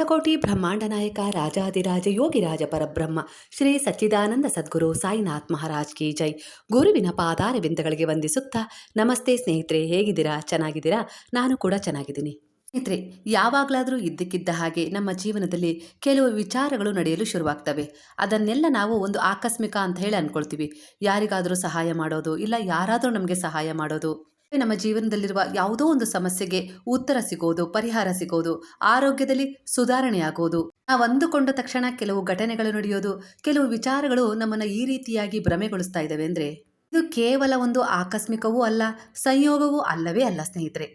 ಅಖಂಡಕೋಟಿ ಬ್ರಹ್ಮಾಂಡ ನಾಯಕ ರಾಜಾದಿರಾಜ ಯೋಗಿರಾಜ ಪರಬ್ರಹ್ಮ, ಶ್ರೀ ಸಚ್ಚಿದಾನಂದ ಸದ್ಗುರು ಸಾಯಿನಾಥ್ ಮಹಾರಾಜ್ ಕಿ ಜೈ. ಗುರುವಿನ ಪಾದಾರವಿಂದಗಳಿಗೆ ವಂದಿಸುತ್ತಾ, ನಮಸ್ತೆ ಸ್ನೇಹಿತರೆ, ಹೇಗಿದ್ದೀರಾ? ಚೆನ್ನಾಗಿದ್ದೀರಾ? ನಾನು ಕೂಡ ಚೆನ್ನಾಗಿದ್ದೀನಿ. ಸ್ನೇಹಿತರೆ, ಯಾವಾಗಲಾದರೂ ಇದ್ದಕ್ಕಿದ್ದ ಹಾಗೆ ನಮ್ಮ ಜೀವನದಲ್ಲಿ ಕೆಲವು ವಿಚಾರಗಳು ನಡೆಯಲು ಶುರುವಾಗ್ತವೆ. ಅದನ್ನೆಲ್ಲ ನಾವು ಒಂದು ಆಕಸ್ಮಿಕ ಅಂತ ಹೇಳಿ ಅಂದ್ಕೊಳ್ತೀವಿ ಯಾರಿಗಾದರೂ ಸಹಾಯ ಮಾಡೋದು, ಇಲ್ಲ ಯಾರಾದರೂ ನಮಗೆ ಸಹಾಯ ಮಾಡೋದು ನಮ್ಮ ಜೀವನದಲ್ಲಿರುವ ಯಾವುದೋ ಒಂದು ಸಮಸ್ಯೆಗೆ ಉತ್ತರ ಸಿಗೋದು, ಪರಿಹಾರ ಸಿಗೋದು, ಆರೋಗ್ಯದಲ್ಲಿ ಸುಧಾರಣೆಯಾಗೋದು. ನಾವು ಅಂದುಕೊಂಡ ತಕ್ಷಣ ಕೆಲವು ಘಟನೆಗಳು ನಡೆಯೋದು, ಕೆಲವು ವಿಚಾರಗಳು ನಮ್ಮನ್ನ ಈ ರೀತಿಯಾಗಿ ಭ್ರಮೆಗೊಳಿಸ್ತಾ ಇದ್ದಾವೆ ಅಂದರೆ, ಇದು ಕೇವಲ ಒಂದು ಆಕಸ್ಮಿಕವೂ ಅಲ್ಲ, ಸಂಯೋಗವೂ ಅಲ್ಲವೇ ಅಲ್ಲ ಸ್ನೇಹಿತರೆ.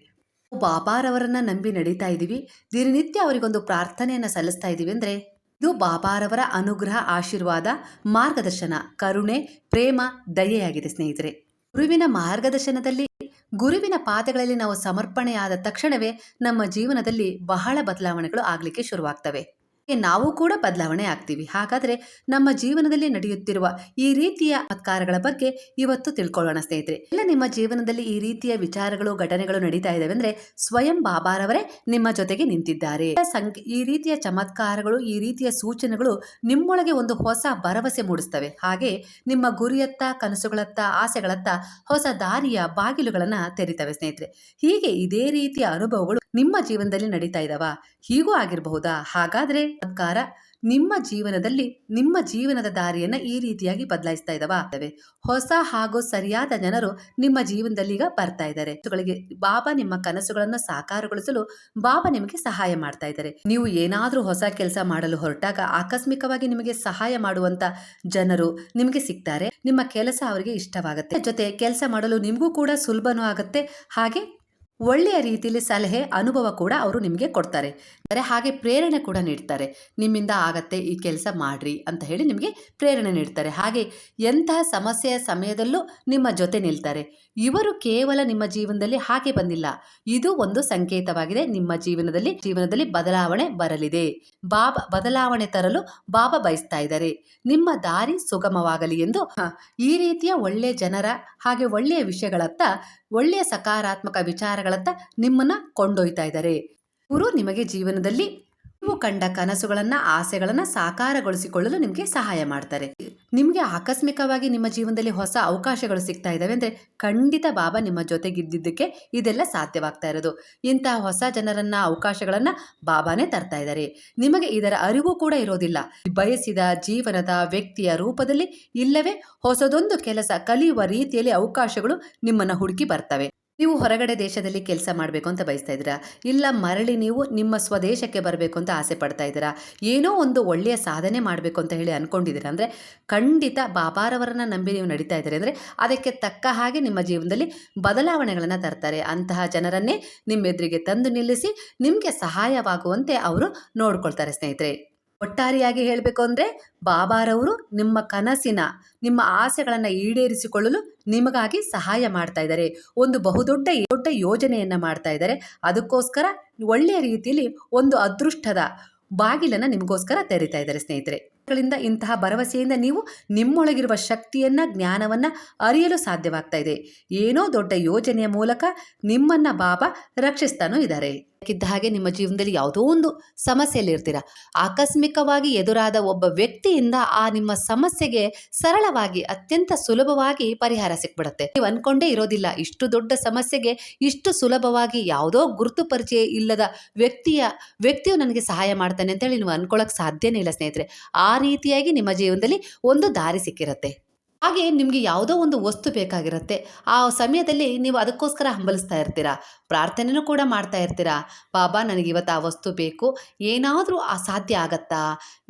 ಬಾಬಾರವರನ್ನ ನಂಬಿ ನಡೀತಾ ಇದ್ದೀವಿ ದಿನನಿತ್ಯ ಅವರಿಗೊಂದು ಪ್ರಾರ್ಥನೆಯನ್ನ ಸಲ್ಲಿಸ್ತಾ ಇದ್ದೀವಿ ಅಂದ್ರೆ, ಇದು ಬಾಬಾರವರ ಅನುಗ್ರಹ, ಆಶೀರ್ವಾದ, ಮಾರ್ಗದರ್ಶನ, ಕರುಣೆ, ಪ್ರೇಮ, ದಯೆಯಾಗಿದೆ ಸ್ನೇಹಿತರೆ. ಗುರುವಿನ ಮಾರ್ಗದರ್ಶನದಲ್ಲಿ ಗುರುವಿನ ಪಾದಗಳಲ್ಲಿ ನಾವು ಸಮರ್ಪಣೆಯಾದ ತಕ್ಷಣವೇ ನಮ್ಮ ಜೀವನದಲ್ಲಿ ಬಹಳ ಬದಲಾವಣೆಗಳು ಆಗಲಿಕ್ಕೆ ಶುರುವಾಗ್ತವೆ. ನಾವು ಕೂಡ ಬದಲಾವಣೆ ಆಗ್ತೀವಿ. ಹಾಗಾದರೆ ನಮ್ಮ ಜೀವನದಲ್ಲಿ ನಡೆಯುತ್ತಿರುವ ಈ ರೀತಿಯ ಅತ್ಕಾರಗಳ ಬಗ್ಗೆ ಇವತ್ತು ತಿಳ್ಕೊಳ್ಳೋಣ ಸ್ನೇಹಿತರೆ. ಇಲ್ಲ ನಿಮ್ಮ ಜೀವನದಲ್ಲಿ ಈ ರೀತಿಯ ವಿಚಾರಗಳು, ಘಟನೆಗಳು ನಡೀತಾ ಇದಾವೆ ಅಂದ್ರೆ ಸ್ವಯಂ ಬಾಬಾರವರೇ ನಿಮ್ಮ ಜೊತೆಗೆ ನಿಂತಿದ್ದಾರೆ. ಈ ರೀತಿಯ ಚಮತ್ಕಾರಗಳು, ಈ ರೀತಿಯ ಸೂಚನೆಗಳು ನಿಮ್ಮೊಳಗೆ ಒಂದು ಹೊಸ ಭರವಸೆ ಮೂಡಿಸ್ತವೆ. ಹಾಗೆ ನಿಮ್ಮ ಗುರಿಯತ್ತ, ಕನಸುಗಳತ್ತ, ಆಸೆಗಳತ್ತ ಹೊಸ ದಾರಿಯ ಬಾಗಿಲುಗಳನ್ನ ತೆರೀತವೆ ಸ್ನೇಹಿತರೆ. ಹೀಗೆ ಇದೇ ರೀತಿಯ ಅನುಭವಗಳು ನಿಮ್ಮ ಜೀವನದಲ್ಲಿ ನಡೀತಾ ಇದಾವ. ಹೀಗೂ ಆಗಿರಬಹುದಾ? ಹಾಗಾದ್ರೆ ಸರ್ಕಾರ ನಿಮ್ಮ ಜೀವನದಲ್ಲಿ ನಿಮ್ಮ ಜೀವನದ ದಾರಿಯನ್ನ ಈ ರೀತಿಯಾಗಿ ಬದಲಾಯಿಸ್ತಾ ಇದ್ದಾವೆ ಹೊಸ ಹಾಗೂ ಸರಿಯಾದ ಜನರು ನಿಮ್ಮ ಜೀವನದಲ್ಲಿ ಈಗ ಬರ್ತಾ ಇದ್ದಾರೆ ಬಾಬಾ ನಿಮ್ಮ ಕನಸುಗಳನ್ನು ಸಾಕಾರಗೊಳಿಸಲು ಬಾಬಾ ನಿಮಗೆ ಸಹಾಯ ಮಾಡ್ತಾ ಇದ್ದಾರೆ ನೀವು ಏನಾದರೂ ಹೊಸ ಕೆಲಸ ಮಾಡಲು ಹೊರಟಾಗ ಆಕಸ್ಮಿಕವಾಗಿ ನಿಮಗೆ ಸಹಾಯ ಮಾಡುವಂತ ಜನರು ನಿಮಗೆ ಸಿಗ್ತಾರೆ. ನಿಮ್ಮ ಕೆಲಸ ಅವರಿಗೆ ಇಷ್ಟವಾಗುತ್ತೆ. ಜೊತೆ ಕೆಲಸ ಮಾಡಲು ನಿಮಗೂ ಕೂಡ ಸುಲಭನೂ ಆಗುತ್ತೆ. ಹಾಗೆ ಒಳ್ಳೆಯ ರೀತಿಯಲ್ಲಿ ಸಲಹೆ, ಅನುಭವ ಕೂಡ ಅವರು ನಿಮಗೆ ಕೊಡ್ತಾರೆ. ಅಂದರೆ ಹಾಗೆ ಪ್ರೇರಣೆ ಕೂಡ ನೀಡ್ತಾರೆ. ನಿಮ್ಮಿಂದ ಆಗತ್ತೆ ಈ ಕೆಲಸ ಮಾಡ್ರಿ ಅಂತ ಹೇಳಿ ನಿಮಗೆ ಪ್ರೇರಣೆ ನೀಡ್ತಾರೆ. ಹಾಗೆ ಎಂತಹ ಸಮಸ್ಯೆಯ ಸಮಯದಲ್ಲೂ ನಿಮ್ಮ ಜೊತೆ ನಿಲ್ತಾರೆ. ಇವರು ಕೇವಲ ನಿಮ್ಮ ಜೀವನದಲ್ಲಿ ಹಾಗೆ ಬಂದಿಲ್ಲ. ಇದು ಒಂದು ಸಂಕೇತವಾಗಿದೆ. ನಿಮ್ಮ ಜೀವನದಲ್ಲಿ ಜೀವನದಲ್ಲಿ ಬದಲಾವಣೆ ಬರಲಿದೆ. ಬಾಬ, ಬದಲಾವಣೆ ತರಲು ಬಾಬ ಬಯಸ್ತಾ ಇದ್ದಾರೆ. ನಿಮ್ಮ ದಾರಿ ಸುಗಮವಾಗಲಿ ಎಂದು ಈ ರೀತಿಯ ಒಳ್ಳೆಯ ಜನರ ಹಾಗೆ ಒಳ್ಳೆಯ ವಿಷಯಗಳತ್ತ ಒಳ್ಳೆಯ ಸಕಾರಾತ್ಮಕ ವಿಚಾರಗಳತ್ತ ನಿಮ್ಮನ್ನ ಕೊಂಡೊಯ್ತಾ ಇದ್ದಾರೆ. ಗುರು, ನಿಮಗೆ ಜೀವನದಲ್ಲಿ ನೀವು ಕಂಡ ಕನಸುಗಳನ್ನ, ಆಸೆಗಳನ್ನ ಸಾಕಾರಗೊಳಿಸಿಕೊಳ್ಳಲು ನಿಮಗೆ ಸಹಾಯ ಮಾಡ್ತಾರೆ. ನಿಮಗೆ ಆಕಸ್ಮಿಕವಾಗಿ ನಿಮ್ಮ ಜೀವನದಲ್ಲಿ ಹೊಸ ಅವಕಾಶಗಳು ಸಿಗ್ತಾ ಇದ್ದಾವೆ ಅಂದರೆ ಖಂಡಿತ ಬಾಬಾ ನಿಮ್ಮ ಜೊತೆಗಿದ್ದಿದ್ದಕ್ಕೆ ಇದೆಲ್ಲ ಸಾಧ್ಯವಾಗ್ತಾ ಇರೋದು. ಇಂತಹ ಹೊಸ ಜನರನ್ನ, ಅವಕಾಶಗಳನ್ನ ಬಾಬಾನೇ ತರ್ತಾ ಇದ್ದಾರೆ ನಿಮಗೆ ಇದರ ಅರಿವು ಕೂಡ ಇರೋದಿಲ್ಲ. ಬಯಸಿದ ಜೀವನದ ವ್ಯಕ್ತಿಯ ರೂಪದಲ್ಲಿ ಇಲ್ಲವೇ ಹೊಸದೊಂದು ಕೆಲಸ ಕಲಿಯುವ ರೀತಿಯಲ್ಲಿ ಅವಕಾಶಗಳು ನಿಮ್ಮನ್ನ ಹುಡುಕಿ ಬರ್ತವೆ. ನೀವು ಹೊರಗಡೆ ದೇಶದಲ್ಲಿ ಕೆಲಸ ಮಾಡಬೇಕು ಅಂತ ಬಯಸ್ತಾ ಇದ್ದೀರಾ? ಇಲ್ಲ ಮರಳಿ ನೀವು ನಿಮ್ಮ ಸ್ವದೇಶಕ್ಕೆ ಬರಬೇಕು ಅಂತ ಆಸೆ ಪಡ್ತಾ ಇದ್ದೀರಾ? ಏನೋ ಒಂದು ಒಳ್ಳೆಯ ಸಾಧನೆ ಮಾಡಬೇಕು ಅಂತ ಹೇಳಿ ಅಂದ್ಕೊಂಡಿದ್ದೀರಾ ಅಂದರೆ ಖಂಡಿತ ಬಾಬಾರವರನ್ನ ನಂಬಿ ನೀವು ನಡೀತಾ ಇದ್ದೀರಿ ಅಂದರೆ ಅದಕ್ಕೆ ತಕ್ಕ ಹಾಗೆ ನಿಮ್ಮ ಜೀವನದಲ್ಲಿ ಬದಲಾವಣೆಗಳನ್ನು ತರ್ತಾರೆ. ಅಂತಹ ಜನರನ್ನೇ ನಿಮ್ಮ ಎದುರಿಗೆ ತಂದು ನಿಲ್ಲಿಸಿ ನಿಮಗೆ ಸಹಾಯವಾಗುವಂತೆ ಅವರು ನೋಡ್ಕೊಳ್ತಾರೆ ಸ್ನೇಹಿತರೆ. ಒಟ್ಟಾರೆಯಾಗಿ ಹೇಳಬೇಕು ಅಂದರೆ ಬಾಬಾರವರು ನಿಮ್ಮ ಕನಸಿನ, ನಿಮ್ಮ ಆಸೆಗಳನ್ನು ಈಡೇರಿಸಿಕೊಳ್ಳಲು ನಿಮಗಾಗಿ ಸಹಾಯ ಮಾಡ್ತಾ ಇದ್ದಾರೆ. ಒಂದು ಬಹುದೊಡ್ಡ, ದೊಡ್ಡ ಯೋಜನೆಯನ್ನು ಮಾಡ್ತಾ ಇದ್ದಾರೆ. ಅದಕ್ಕೋಸ್ಕರ ಒಳ್ಳೆಯ ರೀತಿಯಲ್ಲಿ ಒಂದು ಅದೃಷ್ಟದ ಬಾಗಿಲನ್ನು ನಿಮಗೋಸ್ಕರ ತೆರಿತಾ ಇದ್ದಾರೆ ಸ್ನೇಹಿತರೆ. ಗಳಿಂದ ಇಂತಹ ಭರವಸೆಯಿಂದ ನೀವು ನಿಮ್ಮೊಳಗಿರುವ ಶಕ್ತಿಯನ್ನ, ಜ್ಞಾನವನ್ನು ಅರಿಯಲು ಸಾಧ್ಯವಾಗ್ತಾ ಇದೆ. ಏನೋ ದೊಡ್ಡ ಯೋಜನೆಯ ಮೂಲಕ ನಿಮ್ಮನ್ನ ಬಾಬಾ ರಕ್ಷಿಸ್ತಾನೂ ಇದ್ದಾರೆ. ಇದ್ದ ಹಾಗೆ ನಿಮ್ಮ ಜೀವನದಲ್ಲಿ ಯಾವುದೋ ಒಂದು ಸಮಸ್ಯೆಯಲ್ಲಿ ಇರ್ತೀರಾ ಆಕಸ್ಮಿಕವಾಗಿ ಎದುರಾದ ಒಬ್ಬ ವ್ಯಕ್ತಿಯಿಂದ ಆ ನಿಮ್ಮ ಸಮಸ್ಯೆಗೆ ಸರಳವಾಗಿ, ಅತ್ಯಂತ ಸುಲಭವಾಗಿ ಪರಿಹಾರ ಸಿಕ್ಬಿಡುತ್ತೆ. ನೀವು ಅನ್ಕೊಂಡೇ ಇರೋದಿಲ್ಲ, ಇಷ್ಟು ದೊಡ್ಡ ಸಮಸ್ಯೆಗೆ ಇಷ್ಟು ಸುಲಭವಾಗಿ ಯಾವುದೋ ಗುರುತು ಪರಿಚಯ ಇಲ್ಲದ ವ್ಯಕ್ತಿಯ, ವ್ಯಕ್ತಿಯು ನನಗೆ ಸಹಾಯ ಮಾಡ್ತಾನೆ ಅಂತೇಳಿ ನೀವು ಅನ್ಕೊಳಕ್ ಸಾಧ್ಯನೇ ಇಲ್ಲ ಸ್ನೇಹಿತರೆ. ಆ ರೀತಿಯಾಗಿ ನಿಮ್ಮ ಜೀವನದಲ್ಲಿ ಒಂದು ದಾರಿ ಸಿಕ್ಕಿರುತ್ತೆ. ಹಾಗೆ ನಿಮಗೆ ಯಾವುದೋ ಒಂದು ವಸ್ತು ಬೇಕಾಗಿರುತ್ತೆ. ಆ ಸಮಯದಲ್ಲಿ ನೀವು ಅದಕ್ಕೋಸ್ಕರ ಹಂಬಲಿಸ್ತಾ ಇರ್ತೀರಾ? ಪ್ರಾರ್ಥನೆಯೂ ಕೂಡ ಮಾಡ್ತಾ ಇರ್ತೀರಾ? ಬಾಬಾ, ನನಗೆ ಇವತ್ತು ಆ ವಸ್ತು ಬೇಕು. ಏನಾದರೂ ಆ ಸಾಧ್ಯ ಆಗತ್ತಾ?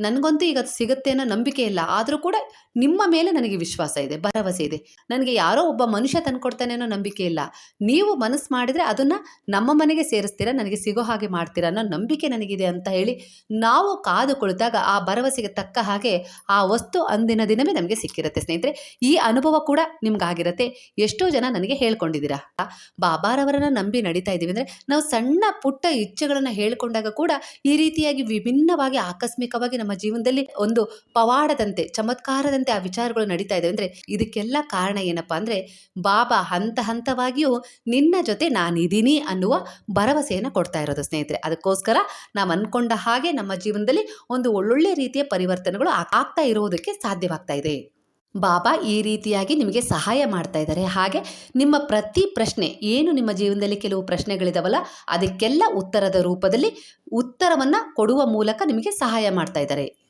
ನನಗಂತೂ ಈಗ ಸಿಗುತ್ತೆ ಅನ್ನೋ ನಂಬಿಕೆ ಇಲ್ಲ. ಆದರೂ ಕೂಡ ನಿಮ್ಮ ಮೇಲೆ ನನಗೆ ವಿಶ್ವಾಸ ಇದೆ, ಭರವಸೆ ಇದೆ. ನನಗೆ ಯಾರೋ ಒಬ್ಬ ಮನುಷ್ಯ ತಂದುಕೊಡ್ತಾನೆ ಅನ್ನೋ ನಂಬಿಕೆ ಇಲ್ಲ. ನೀವು ಮನಸ್ಸು ಮಾಡಿದರೆ ಅದನ್ನು ನಮ್ಮ ಮನೆಗೆ ಸೇರಿಸ್ತೀರಾ? ನನಗೆ ಸಿಗೋ ಹಾಗೆ ಮಾಡ್ತೀರಾ? ಅನ್ನೋ ನಂಬಿಕೆ ನನಗಿದೆ ಅಂತ ಹೇಳಿ ನಾವು ಕಾದು ಕುಳಿತಾಗ ಆ ಭರವಸೆಗೆ ತಕ್ಕ ಹಾಗೆ ಆ ವಸ್ತು ಅಂದಿನ ದಿನವೇ ನಮಗೆ ಸಿಕ್ಕಿರುತ್ತೆ ಸ್ನೇಹಿತರೆ. ಈ ಅನುಭವ ಕೂಡ ನಿಮ್ಗಾಗಿರತ್ತೆ. ಎಷ್ಟೋ ಜನ ನನಗೆ ಹೇಳ್ಕೊಂಡಿದ್ದೀರಾ. ಬಾಬಾರವರನ್ನ ನಂಬಿ ನಡೀತಾ ಇದ್ದೀವಿ ಅಂದರೆ ನಾವು ಸಣ್ಣ ಪುಟ್ಟ ಇಚ್ಛೆಗಳನ್ನು ಹೇಳಿಕೊಂಡಾಗ ಕೂಡ ಈ ರೀತಿಯಾಗಿ ವಿಭಿನ್ನವಾಗಿ ಆಕಸ್ಮಿಕವಾಗಿ ನಮ್ಮ ಜೀವನದಲ್ಲಿ ಒಂದು ಪವಾಡದಂತೆ, ಚಮತ್ಕಾರದಂತೆ ಆ ವಿಚಾರಗಳು ನಡೀತಾ ಇದೆ ಅಂದರೆ ಇದಕ್ಕೆಲ್ಲ ಕಾರಣ ಏನಪ್ಪ ಅಂದರೆ ಬಾಬಾ ಹಂತ ಹಂತವಾಗಿಯೂ ನಿನ್ನ ಜೊತೆ ನಾನಿದ್ದೀನಿ ಅನ್ನುವ ಭರವಸೆಯನ್ನು ಕೊಡ್ತಾ ಇರೋದು ಸ್ನೇಹಿತರೆ. ಅದಕ್ಕೋಸ್ಕರ ನಾವು ಅಂದ್ಕೊಂಡ ಹಾಗೆ ನಮ್ಮ ಜೀವನದಲ್ಲಿ ಒಂದು ಒಳ್ಳೊಳ್ಳೆ ರೀತಿಯ ಪರಿವರ್ತನೆಗಳು ಆಗ್ತಾ ಇರೋದಕ್ಕೆ ಸಾಧ್ಯವಾಗ್ತಾ ಇದೆ. ಬಾಬಾ ಈ ರೀತಿಯಾಗಿ ನಿಮಗೆ ಸಹಾಯ ಮಾಡ್ತಾ ಇದ್ದಾರೆ. ಹಾಗೆ ನಿಮ್ಮ ಪ್ರತಿ ಪ್ರಶ್ನೆ, ಏನು ನಿಮ್ಮ ಜೀವನದಲ್ಲಿ ಕೆಲವು ಪ್ರಶ್ನೆಗಳಿದಾವಲ್ಲ, ಅದಕ್ಕೆಲ್ಲ ಉತ್ತರದ ರೂಪದಲ್ಲಿ ಉತ್ತರವನ್ನು ಕೊಡುವ ಮೂಲಕ ನಿಮಗೆ ಸಹಾಯ ಮಾಡ್ತಾ ಇದ್ದಾರೆ.